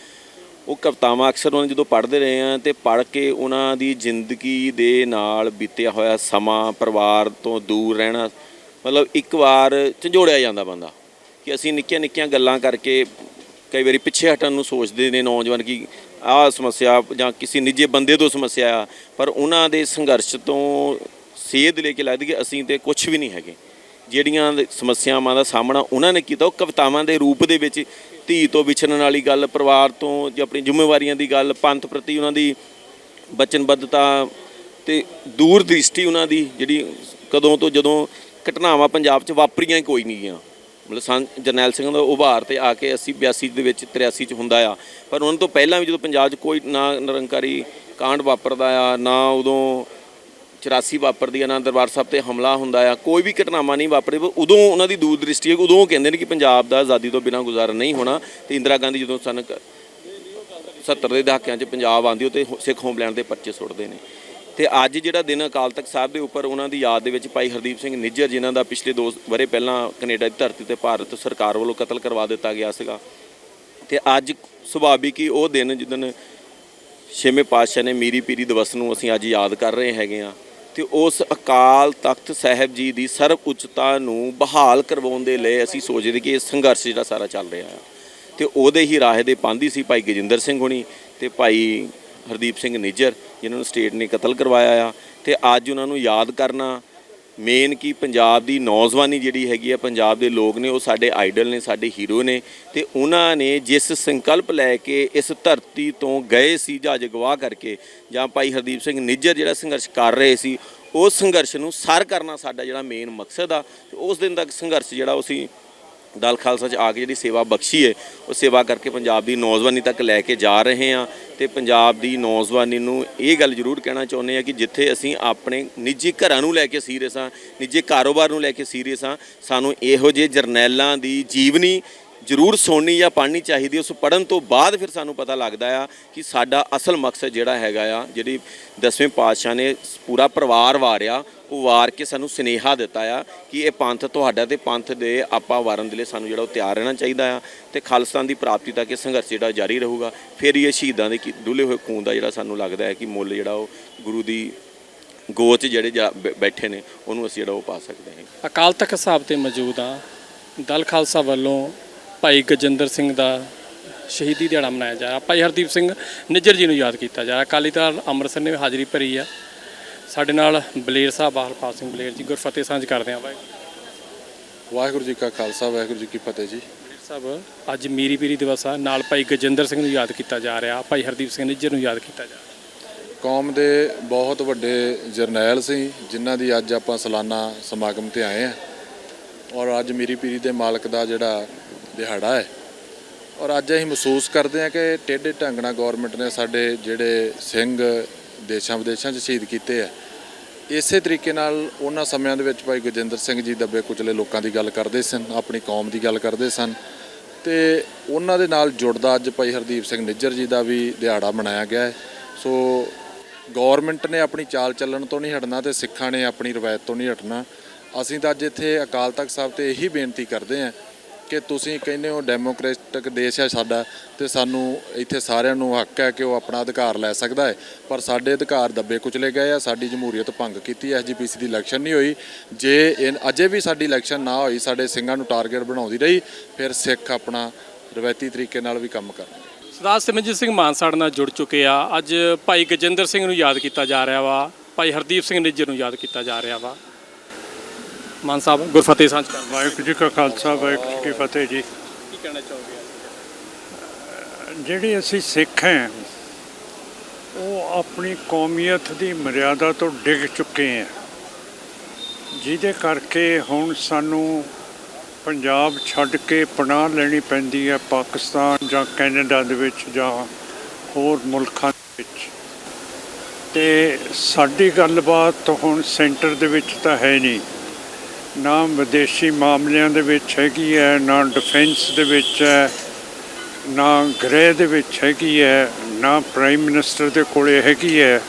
ਉਹ ਕਵਿਤਾਵਾਂ ਅਕਸਰ ਉਹਨਾਂ ਜਦੋਂ ਪੜ੍ਹਦੇ ਰਹੇ ਆ ਤੇ ਪੜ੍ਹ ਕੇ ਉਹਨਾਂ ਦੀ ਜ਼ਿੰਦਗੀ ਦੇ ਨਾਲ ਬੀਤਿਆ ਹੋਇਆ ਸਮਾਂ, ਪਰਿਵਾਰ ਤੋਂ ਦੂਰ ਰਹਿਣਾ ਮਤਲਬ ਇੱਕ ਵਾਰ ਝੰਜੋੜਿਆ ਜਾਂਦਾ ਬੰਦਾ ਕਿ ਅਸੀਂ ਨਿੱਕੀਆਂ ਨਿੱਕੀਆਂ ਗੱਲਾਂ ਕਰਕੇ ਕਈ ਵਾਰੀ ਪਿੱਛੇ ਹਟਣ ਨੂੰ ਸੋਚਦੇ ਨੇ ਨੌਜਵਾਨ ਕਿ ਆਹ ਸਮੱਸਿਆ ਜਾਂ ਕਿਸੇ ਨਿੱਜੇ ਬੰਦੇ ਤੋਂ ਸਮੱਸਿਆ ਆ, ਪਰ ਉਹਨਾਂ ਦੇ ਸੰਘਰਸ਼ ਤੋਂ ਸੇਧ ਲੈ ਕੇ ਲੱਗਦੀ ਕਿ ਅਸੀਂ ਤੇ ਕੁਝ ਵੀ ਨਹੀਂ ਹੈਗੇ। ਜਿਹੜੀਆਂ ਸਮੱਸਿਆਵਾਂ ਦਾ ਸਾਹਮਣਾ ਉਹਨਾਂ ਨੇ ਕੀਤਾ, ਉਹ ਕਵਿਤਾਵਾਂ ਦੇ ਰੂਪ ਦੇ ਵਿੱਚ ਧੀ ਤੋਂ ਵਿਛੜਨ ਵਾਲੀ ਗੱਲ, ਪਰਿਵਾਰ ਤੋਂ ਜਾਂ ਆਪਣੀ ਜ਼ਿੰਮੇਵਾਰੀਆਂ ਦੀ ਗੱਲ, ਪੰਥ ਪ੍ਰਤੀ ਉਹਨਾਂ ਦੀ ਬਚਨਬੱਧਤਾ ਤੇ ਦੂਰ ਦ੍ਰਿਸ਼ਟੀ ਉਹਨਾਂ ਦੀ ਜਿਹੜੀ ਕਦੋਂ ਤੋਂ ਜਦੋਂ ਘਟਨਾਵਾਂ ਪੰਜਾਬ 'ਚ ਵਾਪਰੀਆਂ ਹੀ ਕੋਈ ਨਹੀਂ ਗੀਆਂ ਮਤਲਬ ਸੰਤ ਜਰਨੈਲ ਸਿੰਘ ਦਾ ਉਭਾਰ ਤੇ ਆ ਕੇ 80 82 ਦੇ ਵਿੱਚ 83 ਚ ਹੁੰਦਾ ਆ। ਪਰ ਉਹਨਾਂ ਤੋਂ ਪਹਿਲਾਂ ਵੀ ਜਦੋਂ ਪੰਜਾਬ 'ਚ ਕੋਈ ਨਾ ਨਿਰੰਕਾਰੀ ਕਾਂਡ ਵਾਪਰਦਾ ਆ, ਨਾ ਉਦੋਂ 84 ਵਾਪਰਦੀ ਆ, ਨਾ ਦਰਬਾਰ ਸਾਹਿਬ ਤੇ ਹਮਲਾ ਹੁੰਦਾ ਆ, ਕੋਈ ਵੀ ਘਟਨਾਵਾਂ ਨਹੀਂ ਵਾਪਰੀ ਉਦੋਂ ਉਹਨਾਂ ਦੀ ਦੂਰ ਦ੍ਰਿਸ਼ਟੀ ਹੈ ਉਦੋਂ ਕਹਿੰਦੇ ਨੇ ਕਿ ਪੰਜਾਬ ਦਾ ਆਜ਼ਾਦੀ ਤੋਂ ਬਿਨਾਂ ਗੁਜ਼ਾਰਾ ਨਹੀਂ ਹੋਣਾ ਤੇ ਇੰਦਰਾ ਗਾਂਧੀ ਜਦੋਂ ਸਨ 70 ਦੇ ਦਹਾਕਿਆਂ 'ਚ ਪੰਜਾਬ ਆਂਦੀ ਉਹ ਤੇ ਸਿੱਖ ਹੋਮਲੈਂਡ ਦੇ ਪਰਚੇ ਸੁੱਟਦੇ ਨੇ। ਤੇ ਅੱਜ ਜਿਹੜਾ ਦਿਨ ਅਕਾਲ ਤਖਤ ਸਾਹਿਬ ਦੇ ਉੱਪਰ ਉਹਨਾਂ ਦੀ ਯਾਦ ਦੇ ਵਿੱਚ ਭਾਈ ਹਰਦੀਪ ਸਿੰਘ ਨਿੱਜਰ ਜਿਨ੍ਹਾਂ ਦਾ ਪਿਛਲੇ 2 ਵਰੇ ਪਹਿਲਾਂ ਕੈਨੇਡਾ ਦੀ ਧਰਤੀ ਤੇ ਭਾਰਤ ਸਰਕਾਰ ਵੱਲੋਂ ਕਤਲ ਕਰਵਾ ਦਿੱਤਾ ਗਿਆ ਸੀਗਾ। ਤੇ ਅੱਜ ਸੁਭਾਵਿਕ ਹੀ ਉਹ ਦਿਨ ਜਿੱਦਨ ਛੇਵੇਂ ਪਾਤਸ਼ਾਹ ਨੇ ਮੀਰੀ ਪੀਰੀ ਦਿਵਸ ਨੂੰ ਅਸੀਂ ਅੱਜ ਯਾਦ ਕਰ ਰਹੇ ਹੈਗੇ ਆ ਤੇ ਉਸ ਅਕਾਲ ਤਖਤ ਸਾਹਿਬ ਜੀ ਦੀ ਸਰਵ ਉੱਚਤਾ ਨੂੰ ਬਹਾਲ ਕਰਵਾਉਣ ਦੇ ਲਈ ਅਸੀਂ ਸੋਚਦੇ ਕਿ ਇਹ ਸੰਘਰਸ਼ ਜਿਹੜਾ ਸਾਰਾ ਚੱਲ ਰਿਹਾ ਆ। ਤੇ ਉਹਦੇ ਹੀ ਰਾਹ ਦੇ ਪਾਂਦੀ ਸੀ ਭਾਈ ਗਜਿੰਦਰ ਸਿੰਘ ਹੁਣੀ ਤੇ ਭਾਈ ਹਰਦੀਪ ਸਿੰਘ ਨਿੱਜਰ, ਜਿਨ੍ਹਾਂ ਨੂੰ ਸਟੇਟ ਨੇ ਕਤਲ ਕਰਵਾਇਆ ਆ, ਤੇ ਅੱਜ ਉਹਨਾਂ ਨੂੰ ਯਾਦ ਕਰਨਾ ਮੇਨ ਕੀ ਪੰਜਾਬ ਦੀ ਨੌਜਵਾਨੀ ਜਿਹੜੀ ਹੈਗੀ ਆ, ਪੰਜਾਬ ਦੇ ਲੋਕ ਨੇ, ਉਹ ਸਾਡੇ ਆਈਡਲ ਨੇ, ਸਾਡੇ ਹੀਰੋ ਨੇ, ਤੇ ਉਹਨਾਂ ਨੇ ਜਿਸ ਸੰਕਲਪ ਲੈ ਕੇ ਇਸ ਧਰਤੀ ਤੋਂ ਗਏ ਸੀ, ਜਹਾਜ਼ ਗਵਾਹ ਕਰਕੇ, ਜਾਂ ਭਾਈ ਹਰਦੀਪ ਸਿੰਘ ਨਿੱਜਰ ਜਿਹੜਾ ਸੰਘਰਸ਼ ਕਰ ਰਹੇ ਸੀ, ਉਸ ਸੰਘਰਸ਼ ਨੂੰ ਸਰ ਕਰਨਾ ਸਾਡਾ ਜਿਹੜਾ ਮੇਨ ਮਕਸਦ ਆ ਉਸ ਦਿਨ ਦਾ ਸੰਘਰਸ਼ ਜਿਹੜਾ ਉਹ ਅਸੀਂ ਦਲ ਖਾਲਸਾ ਚ ਆ ਕੇ ਜਿਹੜੀ ਸੇਵਾ ਬਖਸ਼ੀ ਹੈ ਉਹ ਸੇਵਾ ਕਰਕੇ ਪੰਜਾਬ ਦੀ ਨੌਜਵਾਨੀ ਤੱਕ ਲੈ ਕੇ ਜਾ ਰਹੇ ਹਾਂ ਤੇ ਪੰਜਾਬ ਦੀ ਨੌਜਵਾਨੀ ਨੂੰ ਇਹ ਗੱਲ ਜ਼ਰੂਰ ਕਹਿਣਾ ਚਾਹੁੰਦੇ ਆ ਕਿ ਜਿੱਥੇ ਅਸੀਂ ਆਪਣੇ ਨਿੱਜੀ ਘਰਾਂ ਨੂੰ ਲੈ ਕੇ ਸੀਰੀਅਸ ਹਾਂ, ਨਿੱਜੀ ਕਾਰੋਬਾਰ ਨੂੰ ਲੈ ਕੇ ਸੀਰੀਅਸ ਹਾਂ, ਸਾਨੂੰ ਇਹੋ ਜਿਹੇ ਜਰਨੈਲਾਂ ਦੀ ਜੀਵਨੀ ਜ਼ਰੂਰ ਸੁਣਨੀ ਜਾਂ ਪੜ੍ਹਨੀ ਚਾਹੀਦੀ ਉਸ ਪੜਨ ਤੋਂ ਬਾਅਦ ਫਿਰ ਸਾਨੂੰ ਪਤਾ ਲੱਗਦਾ ਆ ਕਿ ਸਾਡਾ ਅਸਲ ਮਕਸਦ ਜਿਹੜਾ ਹੈਗਾ ਆ, ਜਿਹੜੀ ਦਸਵੇਂ ਪਾਤਸ਼ਾਹ ਨੇ ਪੂਰਾ ਪਰਿਵਾਰ ਵਾਰਿਆ, ਉਹ ਵਾਰ ਕੇ ਸਾਨੂੰ ਸਨੇਹਾ ਦਿੱਤਾ ਆ ਕਿ ਇਹ ਪੰਥ ਤੁਹਾਡਾ ਤੇ ਪੰਥ ਦੇ ਆਪਾਂ ਵਾਰਨ ਦੇ ਲਈ ਸਾਨੂੰ ਜਿਹੜਾ ਉਹ ਤਿਆਰ ਰਹਿਣਾ ਚਾਹੀਦਾ ਆ ਤੇ ਖਾਲਸਤਾਨ ਦੀ ਪ੍ਰਾਪਤੀ ਤੱਕ ਇਹ ਸੰਘਰਸ਼ ਜਿਹੜਾ ਜਾਰੀ ਰਹੂਗਾ। ਫਿਰ ਹੀ ਇਹ ਸ਼ਹੀਦਾਂ ਦੇ ਕੀ- ਡੁੱਲੇ ਹੋਏ ਖੂਨ ਦਾ ਜਿਹੜਾ ਸਾਨੂੰ ਲੱਗਦਾ ਹੈ ਕਿ ਮੁੱਲ ਜਿਹੜਾ ਉਹ ਗੁਰੂ ਦੀ ਗੋਚ ਜਿਹੜੇ ਜਾ- ਬੈ- ਬੈਠੇ ਨੇ, ਉਹਨੂੰ ਅਸੀਂ ਜਿਹੜਾ ਉਹ ਪਾ ਸਕਦੇ ਹਾਂ। ਅਕਾਲ ਤਖਤ ਸਾਹਿਬ ਤੇ ਮੌਜੂਦ ਆ ਦਲ ਖਾਲਸਾ ਵੱਲੋਂ ਭਾਈ ਗਜਿੰਦਰ ਸਿੰਘ ਦਾ ਸ਼ਹੀਦੀ ਦਿਹਾੜਾ ਮਨਾਇਆ ਜਾ ਰਿਹਾ। ਭਾਈ ਹਰਦੀਪ ਸਿੰਘ ਨਿੱਜਰ ਜੀ ਨੂੰ ਯਾਦ ਕੀਤਾ ਜਾ ਰਿਹਾ। ਅਕਾਲੀ ਦਲ ਅੰਮ੍ਰਿਤਸਰ ਨੇ ਹਾਜ਼ਰੀ ਭਰੀ ਆ। ਸਾਡੇ ਨਾਲ ਬਲੇਰ ਸਾਹਿਬ ਬਾਹਰਪਾਲ ਸਿੰਘ ਬਲੇਰ ਜੀ ਗੁਰਫਤਿਹ ਸਾਂਝ ਕਰਦੇ ਆ ਭਾਈ। ਵਾਹਿਗੁਰੂ ਜੀ ਕਾ ਖਾਲਸਾ ਵਾਹਿਗੁਰੂ ਜੀ ਕੀ ਫਤਿਹ ਜੀ। ਬਲੇਰ ਸਾਹਿਬ ਅੱਜ ਮੀਰੀ ਪੀਰੀ ਦਿਵਸ ਆ। ਨਾਲ ਭਾਈ ਗਜਿੰਦਰ ਸਿੰਘ ਨੂੰ ਯਾਦ ਕੀਤਾ ਜਾ ਰਿਹਾ। ਭਾਈ ਹਰਦੀਪ ਸਿੰਘ ਨਿੱਜਰ ਨੂੰ ਯਾਦ ਕੀਤਾ ਜਾ ਰਿਹਾ। ਕੌਮ ਦੇ ਬਹੁਤ ਵੱਡੇ ਜਰਨੈਲ ਸੀ ਜਿਨ੍ਹਾਂ ਦੀ ਅੱਜ ਆਪਾਂ ਸਾਲਾਨਾ ਸਮਾਗਮ ਤੇ ਆਏ ਆ। ਔਰ ਅੱਜ ਮੇਰੀ ਪੀਰੀ ਦੇ ਮਾਲਕ ਦਾ ਜਿਹੜਾ ਦਿਹਾੜਾ ਹੈ। ਔਰ ਅੱਜ ਅਸੀਂ ਮਹਿਸੂਸ ਕਰਦੇ ਹਾਂ ਕਿ ਟੇਢੇ ਢੰਗ ਨਾਲ ਗਵਰਨਮੈਂਟ ਨੇ ਸਾਡੇ ਜਿਹੜੇ ਸਿੰਘ ਦੇਸ਼ਾਂ ਵਿਦੇਸ਼ਾਂ 'ਚ ਸ਼ਹੀਦ ਕੀਤੇ ਆ, ਇਸੇ ਤਰੀਕੇ ਨਾਲ ਉਹਨਾਂ ਸਮਿਆਂ ਦੇ ਵਿੱਚ ਭਾਈ ਗੁਰਜਿੰਦਰ ਸਿੰਘ ਜੀ ਦੱਬੇ ਕੁਚਲੇ ਲੋਕਾਂ ਦੀ ਗੱਲ ਕਰਦੇ ਸਨ, ਆਪਣੀ ਕੌਮ ਦੀ ਗੱਲ ਕਰਦੇ ਸਨ। ਤੇ ਉਹਨਾਂ ਦੇ ਨਾਲ ਜੁੜਦਾ ਅੱਜ ਭਾਈ ਹਰਦੀਪ ਸਿੰਘ ਨਿੱਜਰ ਜੀ ਦਾ ਵੀ ਦਿਹਾੜਾ ਮਨਾਇਆ ਗਿਆ ਹੈ। ਸੋ ਗਵਰਨਮੈਂਟ ਨੇ ਆਪਣੀ ਚਾਲ ਚੱਲਣ ਤੋਂ ਨਹੀਂ ਹਟਣਾ ਤੇ ਸਿੱਖਾਂ ਨੇ ਆਪਣੀ ਰਵਾਇਤ ਤੋਂ ਨਹੀਂ ਹਟਣਾ। ਅਸੀਂ ਤਾਂ ਅੱਜ ਇੱਥੇ ਅਕਾਲ ਤਖਤ ਸਾਹਿਬ ਤੇ ਇਹੀ ਬੇਨਤੀ ਕਰਦੇ ਹਾਂ ਕਿ ਤੁਸੀਂ ਕਹਿੰਦੇ ਹੋ ਡੈਮੋਕ੍ਰੈਟਿਕ ਦੇਸ਼ ਹੈ ਸਾਡਾ ਤੇ ਸਾਨੂੰ ਇੱਥੇ ਸਾਰਿਆਂ ਨੂੰ ਹੱਕ ਹੈ ਕਿ ਉਹ ਆਪਣਾ ਅਧਿਕਾਰ ਲੈ ਸਕਦਾ ਹੈ। ਪਰ ਸਾਡੇ ਅਧਿਕਾਰ ਦੱਬੇ ਕੁਚਲੇ ਗਏ ਆ, ਸਾਡੀ ਜਮਹੂਰੀਅਤ ਭੰਗ ਕੀਤੀ ਐਸਜੀਪੀਸੀ ਦੀ ਇਲੈਕਸ਼ਨ ਨਹੀਂ ਹੋਈ। ਜੇ ਇਹ- ਅਜੇ ਵੀ ਸਾਡੀ ਇਲੈਕਸ਼ਨ ਨਾ ਹੋਈ, ਸਾਡੇ ਸਿੰਘਾਂ ਨੂੰ ਟਾਰਗੇਟ ਬਣਾਉਂਦੀ ਰਹੀ, ਫਿਰ ਸਿੱਖ ਆਪਣਾ ਰਵਾਇਤੀ ਤਰੀਕੇ ਨਾਲ ਵੀ ਕੰਮ ਕਰਨਗੇ ਸਰਦਾਰ ਸਿਮਰਜੀਤ ਸਿੰਘ ਮਾਨ ਸਾਡੇ ਨਾਲ ਜੁੜ ਚੁੱਕੇ ਆ। ਅੱਜ ਭਾਈ ਗਜਿੰਦਰ ਸਿੰਘ ਨੂੰ ਯਾਦ ਕੀਤਾ ਜਾ ਰਿਹਾ ਵਾ, ਭਾਈ ਹਰਦੀਪ ਸਿੰਘ ਨਿੱਜਰ ਨੂੰ ਯਾਦ ਕੀਤਾ ਜਾ ਰਿਹਾ ਵਾ। ਮਾਨ ਸਾਹਿਬ ਗੁਰਫਤਿਹ ਸਾਂਝ ਕਰ ਵਾਹਿਗੁਰੂ ਜੀ ਕਾ ਖਾਲਸਾ ਵਾਹਿਗੁਰੂ ਜੀ ਕੀ ਫਤਿਹ ਜੀ। ਕੀ ਕਹਿਣਾ ਚਾਹੋਗੇ ਜਿਹੜੇ ਅਸੀਂ ਸਿੱਖ ਹਾਂ ਉਹ ਆਪਣੀ ਕੌਮੀਅਤ ਦੀ ਮਰਿਆਦਾ ਤੋਂ ਡਿੱਗ ਚੁੱਕੇ ਹਾਂ। ਜਿਹਦੇ ਕਰਕੇ ਹੁਣ ਸਾਨੂੰ ਪੰਜਾਬ ਛੱਡ ਕੇ ਪਨਾਹ ਲੈਣੀ ਪੈਂਦੀ ਹੈ ਪਾਕਿਸਤਾਨ ਜਾਂ ਕੈਨੇਡਾ ਦੇ ਵਿੱਚ ਜਾਂ ਹੋਰ ਮੁਲਕਾਂ ਦੇ ਵਿੱਚ। ਤੇ ਸਾਡੀ ਗੱਲਬਾਤ ਹੁਣ ਸੈਂਟਰ ਦੇ ਵਿੱਚ ਤਾਂ ਹੈ ਨਹੀਂ। ਨਾ ਵਿਦੇਸ਼ੀ ਮਾਮਲਿਆਂ ਦੇ ਵਿੱਚ ਹੈਗੀ ਹੈ, ਨਾ ਡਿਫੈਂਸ ਦੇ ਵਿੱਚ ਹੈ, ਨਾ ਗ੍ਰਹਿ ਦੇ ਵਿੱਚ ਹੈਗੀ ਹੈ, ਨਾ ਪ੍ਰਾਈਮ ਮਿਨਿਸਟਰ ਦੇ ਕੋਲੇ ਹੈਗੀ ਹੈ।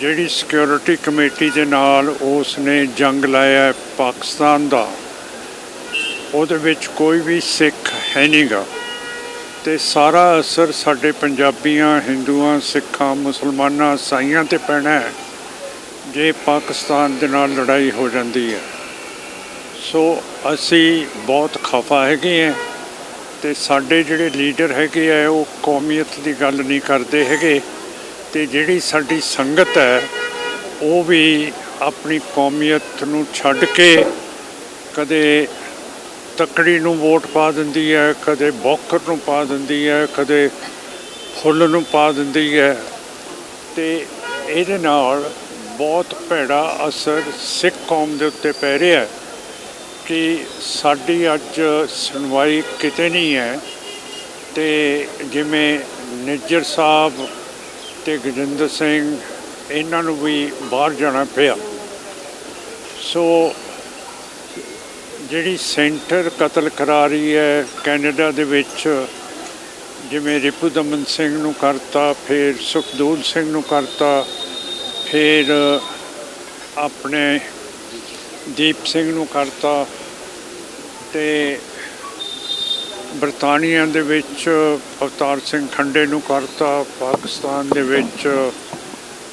ਜਿਹੜੀ ਸਿਕਿਉਰਿਟੀ ਕਮੇਟੀ ਦੇ ਨਾਲ ਉਸ ਨੇ ਜੰਗ ਲਾਇਆ ਪਾਕਿਸਤਾਨ ਦਾ, ਉਹਦੇ ਵਿੱਚ ਕੋਈ ਵੀ ਸਿੱਖ ਹੈ ਨਹੀਂਗਾ ਤੇ ਸਾਰਾ ਅਸਰ ਸਾਡੇ ਪੰਜਾਬੀਆਂ, ਹਿੰਦੂਆਂ, ਸਿੱਖਾਂ, ਮੁਸਲਮਾਨਾਂ ਸਾਈਆਂ ਤੇ ਪੈਣਾ ਹੈ, ਜੇ ਪਾਕਿਸਤਾਨ ਦੇ ਨਾਲ ਲੜਾਈ ਹੋ ਜਾਂਦੀ ਹੈ। ਸੋ ਅਸੀਂ ਬਹੁਤ ਖਫਾ ਹੈਗੇ ਹਾਂ ਤੇ ਸਾਡੇ ਜਿਹੜੇ ਲੀਡਰ ਹੈਗੇ ਆ, ਉਹ ਕੌਮੀਅਤ ਦੀ ਗੱਲ ਨਹੀਂ ਕਰਦੇ ਹੈਗੇ। ਤੇ ਜਿਹੜੀ ਸਾਡੀ ਸੰਗਤ ਹੈ, ਉਹ ਵੀ ਆਪਣੀ ਕੌਮੀਅਤ ਨੂੰ ਛੱਡ ਕੇ ਕਦੇ ਤੱਕੜੀ ਨੂੰ ਵੋਟ ਪਾ ਦਿੰਦੀ ਹੈ, ਕਦੇ ਬੌਕਰ ਨੂੰ ਪਾ ਦਿੰਦੀ ਹੈ, ਕਦੇ ਫੁੱਲ ਨੂੰ ਪਾ ਦਿੰਦੀ ਹੈ। ਤੇ ਇਹਦੇ ਨਾਲ ਬਹੁਤ ਭੈੜਾ ਅਸਰ ਸਿੱਖ ਕੌਮ ਦੇ ਉੱਤੇ ਪੈ ਰਿਹਾ ਹੈ। ਕਿ ਸਾਡੀ ਅੱਜ ਸੁਣਵਾਈ ਕਿਤੇ ਨਹੀਂ ਹੈ ਤੇ ਜਿਵੇਂ ਨਿੱਜਰ ਸਾਹਿਬ ਤੇ ਗਜਿੰਦਰ ਸਿੰਘ, ਇਹਨਾਂ ਨੂੰ ਵੀ ਬਾਹਰ ਜਾਣਾ ਪਿਆ। ਸੋ ਜਿਹੜੀ ਸੈਂਟਰ ਕਤਲ ਕਰਾ ਰਹੀ ਹੈ ਕੈਨੇਡਾ ਦੇ ਵਿੱਚ, ਜਿਵੇਂ ਰਿਪੂ ਦਮਨ ਸਿੰਘ ਨੂੰ ਕਰਤਾ, ਫਿਰ ਸੁਖਦੂਲ ਸਿੰਘ ਨੂੰ ਕਰਤਾ, ਫਿਰ ਆਪਣੇ ਦੀਪ ਸਿੰਘ ਨੂੰ ਕਰਤਾ ਤੇ ਬਰਤਾਨੀਆ ਦੇ ਵਿੱਚ ਅਵਤਾਰ ਸਿੰਘ ਖੰਡੇ ਨੂੰ ਕਰਤਾ, ਪਾਕਿਸਤਾਨ ਦੇ ਵਿੱਚ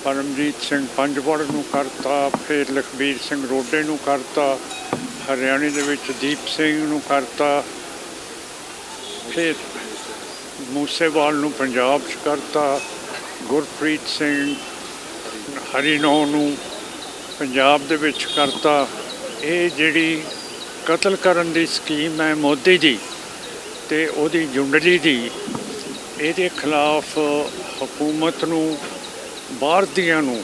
ਪਰਮਜੀਤ ਸਿੰਘ ਪੰਜਵੜ ਨੂੰ ਕਰਤਾ, ਫਿਰ ਲਖਬੀਰ ਸਿੰਘ ਰੋਡੇ ਨੂੰ ਕਰਤਾ, ਹਰਿਆਣੇ ਦੇ ਵਿੱਚ ਦੀਪ ਸਿੰਘ ਨੂੰ ਕਰਤਾ, ਫਿਰ ਮੂਸੇਵਾਲ ਨੂੰ ਪੰਜਾਬ 'ਚ ਕਰਤਾ, ਗੁਰਪ੍ਰੀਤ ਸਿੰਘ ਹਰੀਨੋ ਨੂੰ ਪੰਜਾਬ ਦੇ ਵਿੱਚ ਕਰਤਾ। ਇਹ ਜਿਹੜੀ ਕਤਲ ਕਰਨ ਦੀ ਸਕੀਮ ਹੈ ਮੋਦੀ ਦੀ ਤੇ ਉਹਦੀ ਜੁੰਡਲੀ ਦੀ, ਇਹਦੇ ਖਿਲਾਫ ਹਕੂਮਤ ਨੂੰ ਬਾਹਰ ਦੀਆਂ ਨੂੰ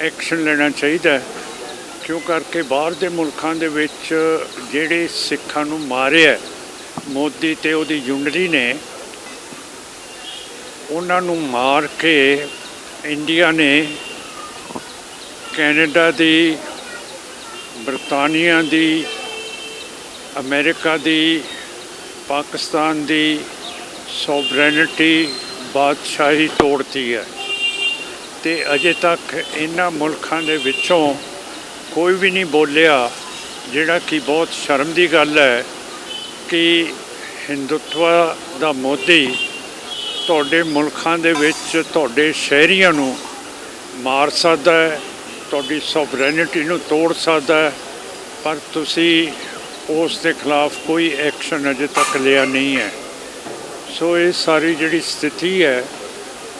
ਐਕਸ਼ਨ ਲੈਣਾ ਚਾਹੀਦਾ ਕਿਉਂ ਕਰਕੇ ਬਾਹਰ ਦੇ ਮੁਲਕਾਂ ਦੇ ਵਿੱਚ ਜਿਹੜੇ ਸਿੱਖਾਂ ਨੂੰ ਮਾਰਿਆ ਮੋਦੀ ਤੇ ਉਹਦੀ ਜੁੰਡਲੀ ਨੇ, ਉਹਨਾਂ ਨੂੰ ਮਾਰ ਕੇ ਇੰਡੀਆ ਨੇ ਕੈਨੇਡਾ ਦੀ ਬਰਤਾਨੀਆ ਦੀ, ਅਮਰੀਕਾ ਦੀ, ਪਾਕਿਸਤਾਨ ਦੀ ਸੋਵਰੇਨਿਟੀ ਬਾਦਸ਼ਾਹੀ ਤੋੜਤੀ ਹੈ। ਤੇ ਅਜੇ ਤੱਕ ਇਹਨਾਂ ਮੁਲਕਾਂ ਦੇ ਵਿੱਚੋਂ ਕੋਈ ਵੀ ਨਹੀਂ ਬੋਲਿਆ, ਜਿਹੜਾ ਕਿ ਬਹੁਤ ਸ਼ਰਮ ਦੀ ਗੱਲ ਹੈ ਕਿ ਹਿੰਦੂਤਵਾ ਦਾ ਮੋਦੀ ਤੁਹਾਡੇ ਮੁਲਕਾਂ ਦੇ ਵਿੱਚ, ਤੁਹਾਡੇ ਸ਼ਹਿਰੀਆਂ ਨੂੰ ਮਾਰ ਸਕਦਾ ਹੈ ਤੁਹਾਡੀ ਸੋਵਰੇਨਿਟੀ ਨੂੰ ਤੋੜ ਸਕਦਾ ਹੈ, ਪਰ ਤੁਸੀਂ ਉਸ ਦੇ ਖਿਲਾਫ ਕੋਈ ਐਕਸ਼ਨ ਅਜੇ ਤੱਕ ਲਿਆ ਨਹੀਂ ਹੈ। ਸੋ ਇਹ ਸਾਰੀ ਜਿਹੜੀ ਸਥਿਤੀ ਹੈ,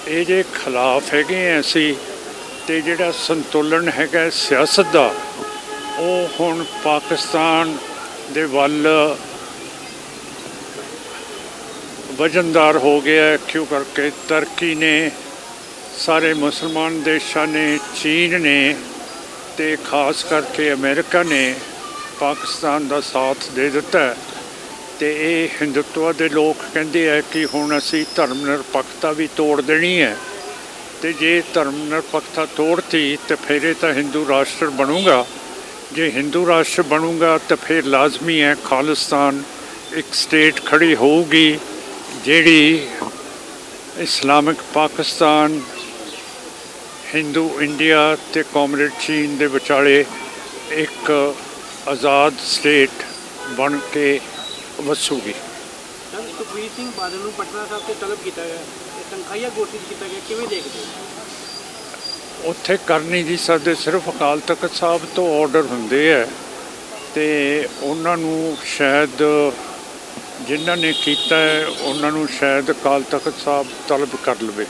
ਇਹ ਜੇ ਖਿਲਾਫ ਹੈਗੇ ਹਾਂ ਅਸੀਂ, ਤੇ ਜਿਹੜਾ ਸੰਤੁਲਨ ਹੈਗਾ ਸਿਆਸਤ ਦਾ, ਉਹ ਹੁਣ ਪਾਕਿਸਤਾਨ ਦੇ ਵੱਲ ਵਜਨਦਾਰ ਹੋ ਗਿਆ ਕਿਉਂ ਕਰਕੇ ਤਰਕੀ ਨੇ ਸਾਰੇ ਮੁਸਲਮਾਨ ਦੇਸ਼ਾਂ ਨੇ, ਚੀਨ ਨੇ ਤੇ ਖਾਸ ਕਰਕੇ ਅਮਰੀਕਾ ਨੇ ਪਾਕਿਸਤਾਨ ਦਾ ਸਾਥ ਦੇ ਦਿੱਤਾ ਹੈ। ਤੇ ਇਹ ਹਿੰਦੂਤਵ ਦੇ ਲੋਕ ਕਹਿੰਦੇ ਆ ਕਿ ਹੁਣ ਅਸੀਂ ਧਰਮ ਨਿਰਪੱਖਤਾ ਵੀ ਤੋੜ ਦੇਣੀ ਹੈ। ਤੇ ਜੇ ਧਰਮ ਨਿਰਪੱਖਤਾ ਤੋੜਤੀ ਤੇ ਫਿਰ ਇਹ ਤਾਂ ਹਿੰਦੂ ਰਾਸ਼ਟਰ ਬਣੂਗਾ। ਜੇ ਹਿੰਦੂ ਰਾਸ਼ਟਰ ਬਣੂਗਾ ਤਾਂ ਫਿਰ ਲਾਜ਼ਮੀ ਹੈ ਖਾਲਿਸਤਾਨ ਇੱਕ ਸਟੇਟ ਖੜੀ ਹੋਊਗੀ ਜਿਹੜੀ ਇਸਲਾਮਿਕ ਪਾਕਿਸਤਾਨ ਹਿੰਦੂ ਇੰਡੀਆ ਤੇ ਕਮਿਊਨਿਸਟ ਚੀਨ ਦੇ ਵਿਚਾਲੇ ਇੱਕ ਆਜ਼ਾਦ ਸਟੇਟ ਬਣ ਕੇ ਵਸੂਗੀ। ਸੁਖਬੀਰ ਸਿੰਘ ਬਾਦਲ ਨੂੰ ਪਟਨਾ ਸਾਹਿਬ ਤੇ ਤਲਬ ਕੀਤਾ ਗਿਆ। ਤੇ ਤਨਖਾਹੀਆ ਘੋਸ਼ਿਤ ਕੀਤਾ ਗਿਆ। ਕਿਵੇਂ ਦੇਖਦੇ ਹੋ? ਉੱਥੇ ਕਰ ਨਹੀਂ ਜੀ ਸਕਦੇ ਸਿਰਫ ਅਕਾਲ ਤਖਤ ਸਾਹਿਬ ਤੋਂ ਆਰਡਰ ਹੁੰਦੇ ਆ ਤੇ ਉਹਨਾਂ ਨੂੰ ਸ਼ਾਇਦ ਜਿਨ੍ਹਾਂ ਨੇ ਕੀਤਾ ਉਹਨਾਂ ਨੂੰ ਸ਼ਾਇਦ ਅਕਾਲ ਤਖਤ ਸਾਹਿਬ ਤਲਬ ਕਰ ਲਵੇ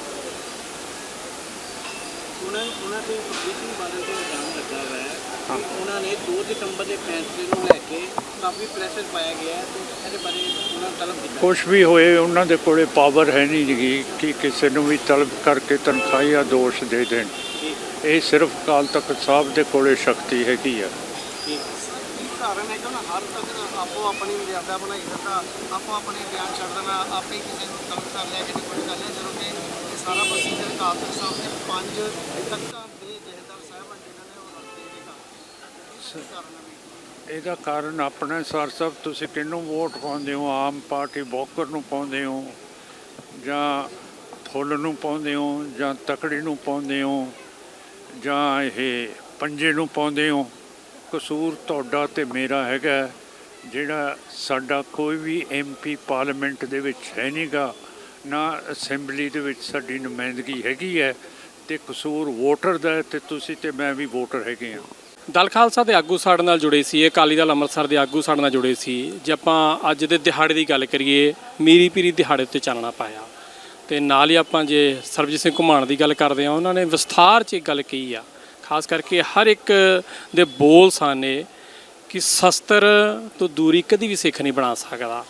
ਉਹਨਾਂ ਉਹਨਾਂ ਤੇ ਸੁਖਬੀਰ ਸਿੰਘ ਬਾਦਲ ਤੇ ਇਲਜ਼ਾਮ ਲੱਗਾ ਹੋਇਆ ਹੈ ਕਿ ਉਹਨਾਂ ਨੇ 2 ਦਸੰਬਰ ਦੇ ਫੈਸਲੇ ਨੂੰ ਲੈ ਕੇ ਕਾਫੀ ਪ੍ਰੈਸ਼ਰ ਪਾਇਆ ਗਿਆ ਹੈ ਤੇ ਇਹਦੇ ਬਾਰੇ ਉਹਨਾਂ ਤਲਬ ਕੀਤਾ। ਕੁਝ ਵੀ ਹੋਏ ਉਹਨਾਂ ਦੇ ਕੋਲੇ ਪਾਵਰ ਹੈ ਨਹੀਂ ਜੀ ਕਿ ਕਿਸੇ ਨੂੰ ਵੀ ਤਲਬ ਕਰਕੇ ਤਨਖਾਹੀਆ ਦੋਸ਼ ਦੇ ਦੇਣ। ਇਹ ਸਿਰਫ ਅਕਾਲ ਤਖਤ ਸਾਹਿਬ ਦੇ ਕੋਲੇ ਸ਼ਕਤੀ ਹੈਗੀ ਆ। ਕਾਰਨ ਹੈ ਕਿ ਉਹਨਾਂ ਹਰ ਤੱਕ ਆਪੋ ਆਪਣੀ ਮਰਿਆਦਾ ਬਣਾਈ ਦਿੱਤਾ ਆਪੋ ਆਪਣੇ ਬਿਆਨ ਛੱਡ ਦੇਣਾ ਆਪੇ ਹੀ ਕਿਸੇ ਨੂੰ ਤਲਬ ਕਰ ਲਿਆ ਕਿ ਕੋਈ ਕਰ ਲਿਆ ਜਦੋਂ ਕਿ ਸਾਰਾ ਪ੍ਰੋਸੀਜਰ ਅਕਾਲ ਤਖਤ ਸਾਹਿਬ ਦੇ ਪੰਜ ਤਖਤਾਂ ਇਹਦਾ ਕਾਰਨ ਆਪਣਾ ਸਰ ਸਾਹਿਬ ਤੁਸੀਂ ਕਿਹਨੂੰ ਵੋਟ ਪਾਉਂਦੇ ਹੋ? ਆਮ ਪਾਰਟੀ ਬੋਕਰ ਨੂੰ ਪਾਉਂਦੇ ਹੋ? ਜਾਂ ਫੁੱਲ ਨੂੰ ਪਾਉਂਦੇ ਹੋ? ਜਾਂ ਤਕੜੀ ਨੂੰ ਪਾਉਂਦੇ ਹੋ? ਜਾਂ ਇਹ ਪੰਜੇ ਨੂੰ ਪਾਉਂਦੇ ਹੋ? ਕਸੂਰ ਤੁਹਾਡਾ ਤੇ ਮੇਰਾ ਹੈਗਾ। ਜਿਹੜਾ ਸਾਡਾ ਕੋਈ ਵੀ ਐਮਪੀ ਪਾਰਲੀਮੈਂਟ ਦੇ ਵਿੱਚ ਹੈ ਨਹੀਂਗਾ, ਨਾ ਅਸੈਂਬਲੀ ਦੇ ਵਿੱਚ ਸਾਡੀ ਨੁਮਾਇੰਦਗੀ ਹੈਗੀ ਹੈ ਤੇ ਕਸੂਰ ਵੋਟਰ ਦਾ ਹੈ ਤੇ ਤੁਸੀਂ ਤੇ ਮੈਂ ਵੀ ਵੋਟਰ ਹੈਗੇ ਹਾਂ। ਦਲ ਖਾਲਸਾ ਦੇ ਆਗੂ ਸਾਡੇ ਨਾਲ ਜੁੜੇ ਸੀ ਅਕਾਲੀ ਦਲ ਅੰਮ੍ਰਿਤਸਰ ਦੇ ਆਗੂ ਸਾਡੇ ਨਾਲ ਜੁੜੇ ਸੀ। ਜੇ ਆਪਾਂ ਅੱਜ ਦੇ ਦਿਹਾੜੇ ਦੀ ਗੱਲ ਕਰੀਏ, ਮੀਰੀ ਪੀਰੀ ਦਿਹਾੜੇ ਉੱਤੇ ਚਾਨਣਾ ਪਾਇਆ। ਤੇ ਨਾਲ ਹੀ ਆਪਾਂ ਜੇ ਸਰਬਜੀਤ ਸਿੰਘ ਘੁਮਾਣ ਦੀ ਗੱਲ ਕਰਦੇ ਆ ਉਹਨਾਂ ਨੇ ਵਿਸਥਾਰ 'ਚ ਇੱਕ ਗੱਲ ਕਹੀ ਆ। ਖਾਸ ਕਰਕੇ ਹਰ ਇੱਕ ਦੇ ਬੋਲ ਸਾਨੇ ਕਿ ਸ਼ਸਤਰ ਤੋਂ ਦੂਰੀ ਕਦੀ ਵੀ ਸਿੱਖ ਨਹੀਂ ਬਣਾ ਸਕਦਾ।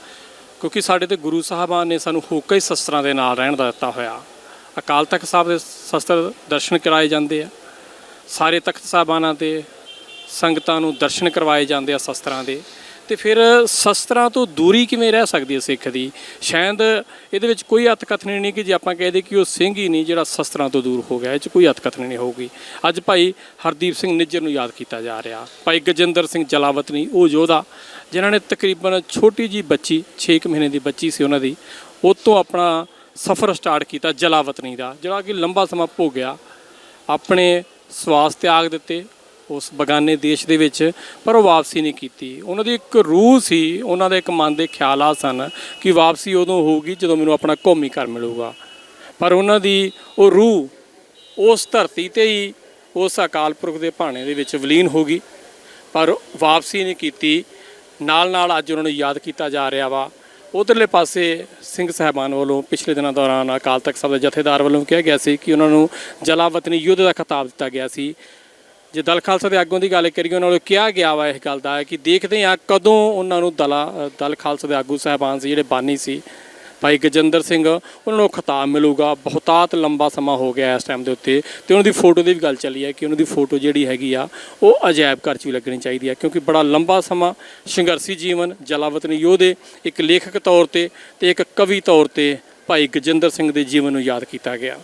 ਕਿਉਂਕਿ ਸਾਡੇ ਤੇ ਗੁਰੂ ਸਾਹਿਬਾਨ ਨੇ ਸਾਨੂੰ ਹੋਕਾ ਹੀ ਸ਼ਸਤਰਾਂ ਦੇ ਨਾਲ ਰਹਿਣ ਦਾ ਦਿੱਤਾ ਹੋਇਆ। ਅਕਾਲ ਤਖਤ ਸਾਹਿਬ ਦੇ ਸ਼ਸਤਰ ਦਰਸ਼ਨ ਕਰਾਏ ਜਾਂਦੇ ਆ। ਸਾਰੇ ਤਖਤ ਸਾਹਿਬਾਨਾਂ ਤੇ ਸੰਗਤਾਂ ਨੂੰ ਦਰਸ਼ਨ ਕਰਵਾਏ ਜਾਂਦੇ ਆ ਸ਼ਸਤਰਾਂ ਦੇ। ਤੇ ਫਿਰ ਸ਼ਸਤਰਾਂ ਤੋਂ ਦੂਰੀ ਕਿਵੇਂ ਰਹਿ ਸਕਦੀ ਹੈ ਸਿੱਖ ਦੀ? ਸ਼ਾਇਦ ਇਹਦੇ ਵਿੱਚ ਕੋਈ ਅਤਕਥਨੀ ਨਹੀਂ ਕਿ ਜੇ ਆਪਾਂ ਕਹਦੇ ਕਿ ਉਹ ਸਿੰਘ ਹੀ ਨਹੀਂ ਜਿਹੜਾ ਸ਼ਸਤਰਾਂ ਤੋਂ ਦੂਰ ਹੋ ਗਿਆ। ਇਹ 'ਚ ਕੋਈ ਅਤਕਥਨੀ ਨਹੀਂ ਹੋਊਗੀ। ਅੱਜ ਭਾਈ ਹਰਦੀਪ ਸਿੰਘ ਨਿੱਜਰ ਨੂੰ ਯਾਦ ਕੀਤਾ ਜਾ ਰਿਹਾ। ਭਾਈ ਗਜਿੰਦਰ ਸਿੰਘ ਜਲਾਵਤਨੀ ਉਹ ਯੋਧਾ, ਜਿਨ੍ਹਾਂ ਨੇ ਤਕਰੀਬਨ ਛੋਟੀ ਜੀ ਬੱਚੀ 6 ਮਹੀਨੇ ਦੀ ਬੱਚੀ ਸੀ ਉਹਨਾਂ ਦੀ, ਉਹ ਤੋਂ ਆਪਣਾ ਸਫ਼ਰ ਸਟਾਰਟ ਕੀਤਾ ਜਲਾਵਤਨੀ ਦਾ, ਜਿਹੜਾ ਕਿ ਲੰਬਾ ਸਮਾਂ ਭੋਗਿਆ। ਆਪਣੇ ਸਵਾਸ ਤਿਆਗ ਦਿੱਤੇ ਉਸ ਬਗਾਨੇ ਦੇਸ਼ ਦੇ ਵਿੱਚ, ਪਰ ਉਹ ਵਾਪਸੀ ਨਹੀਂ ਕੀਤੀ। ਉਹਨਾਂ ਦੀ ਇੱਕ ਰੂਹ ਸੀ, ਉਹਨਾਂ ਦਾ ਇੱਕ ਮਨ ਦੇ ਖਿਆਲ ਆ ਸਨ ਕਿ ਵਾਪਸੀ ਉਦੋਂ ਹੋਊਗੀ ਜਦੋਂ ਮੈਨੂੰ ਆਪਣਾ ਕੌਮੀ ਘਰ ਮਿਲੂਗਾ। ਪਰ ਉਹਨਾਂ ਦੀ ਉਹ ਰੂਹ ਉਸ ਧਰਤੀ ਤੇ ਹੀ ਉਸ ਅਕਾਲ ਪੁਰਖ ਦੇ ਭਾਣੇ ਦੇ ਵਿੱਚ ਵਿਲੀਨ ਹੋ ਗਈ। ਪਰ ਵਾਪਸੀ ਨਹੀਂ ਕੀਤੀ। ਨਾਲ ਨਾਲ ਅੱਜ ਉਹਨਾਂ ਨੂੰ ਯਾਦ ਕੀਤਾ ਜਾ ਰਿਹਾ ਵਾ। ਉਧਰਲੇ ਪਾਸੇ ਸਿੰਘ ਸਾਹਿਬਾਨ ਵੱਲੋਂ ਪਿਛਲੇ ਦਿਨਾਂ ਦੌਰਾਨ ਅਕਾਲ ਤਖਤ ਸਾਹਿਬ ਦੇ ਜਥੇਦਾਰ ਵੱਲੋਂ ਕਿਹਾ ਗਿਆ ਸੀ ਕਿ ਉਹਨਾਂ ਨੂੰ ਜਲਾਵਤਨੀ ਯੁੱਧ ਦਾ ਖਿਤਾਬ ਦਿੱਤਾ ਗਿਆ ਸੀ। ਜੇ ਦਲ ਖਾਲਸਾ ਦੇ ਆਗੂਆਂ ਦੀ ਗੱਲ ਕਰੀਏ, ਉਹਨਾਂ ਨੂੰ ਕਿਹਾ ਗਿਆ ਵਾ ਇਸ ਗੱਲ ਦਾ ਕਿ ਦੇਖਦੇ ਆ ਕਦੋਂ ਉਹਨਾਂ ਨੂੰ ਦਲਾ, ਦਲ ਖਾਲਸਾ ਦੇ ਆਗੂ ਸਾਹਿਬਾਨ ਸੀ, ਜਿਹੜੇ ਬਾਨੀ ਸੀ, ਭਾਈ ਗਜਿੰਦਰ ਸਿੰਘ, ਉਹਨਾਂ ਨੂੰ ਖਿਤਾਬ ਮਿਲੂਗਾ। ਬਹੁਤਾਤ ਲੰਬਾ ਸਮਾਂ ਹੋ ਗਿਆ ਇਸ ਟਾਈਮ ਦੇ ਉੱਤੇ ਤੇ ਉਹਨਾਂ ਦੀ ਫੋਟੋ ਦੀ ਵੀ ਗੱਲ ਚੱਲੀ ਹੈ ਕਿ ਉਹਨਾਂ ਦੀ ਫੋਟੋ ਜਿਹੜੀ ਹੈਗੀ ਆ, ਉਹ ਅਜਾਇਬ ਘਰ 'ਚ ਵੀ ਲੱਗਣੀ ਚਾਹੀਦੀ ਹੈ ਕਿਉਂਕਿ ਬੜਾ ਲੰਬਾ ਸਮਾਂ ਸੰਘਰਸ਼ੀ ਜੀਵਨ ਜਲਾਵਤਨੀ ਯੋਧੇ ਇੱਕ ਲੇਖਕ ਤੌਰ ਤੇ ਤੇ ਇੱਕ ਕਵੀ ਤੌਰ ਤੇ ਭਾਈ ਗਜਿੰਦਰ ਸਿੰਘ ਦੇ ਜੀਵਨ ਨੂੰ ਯਾਦ ਕੀਤਾ ਗਿਆ।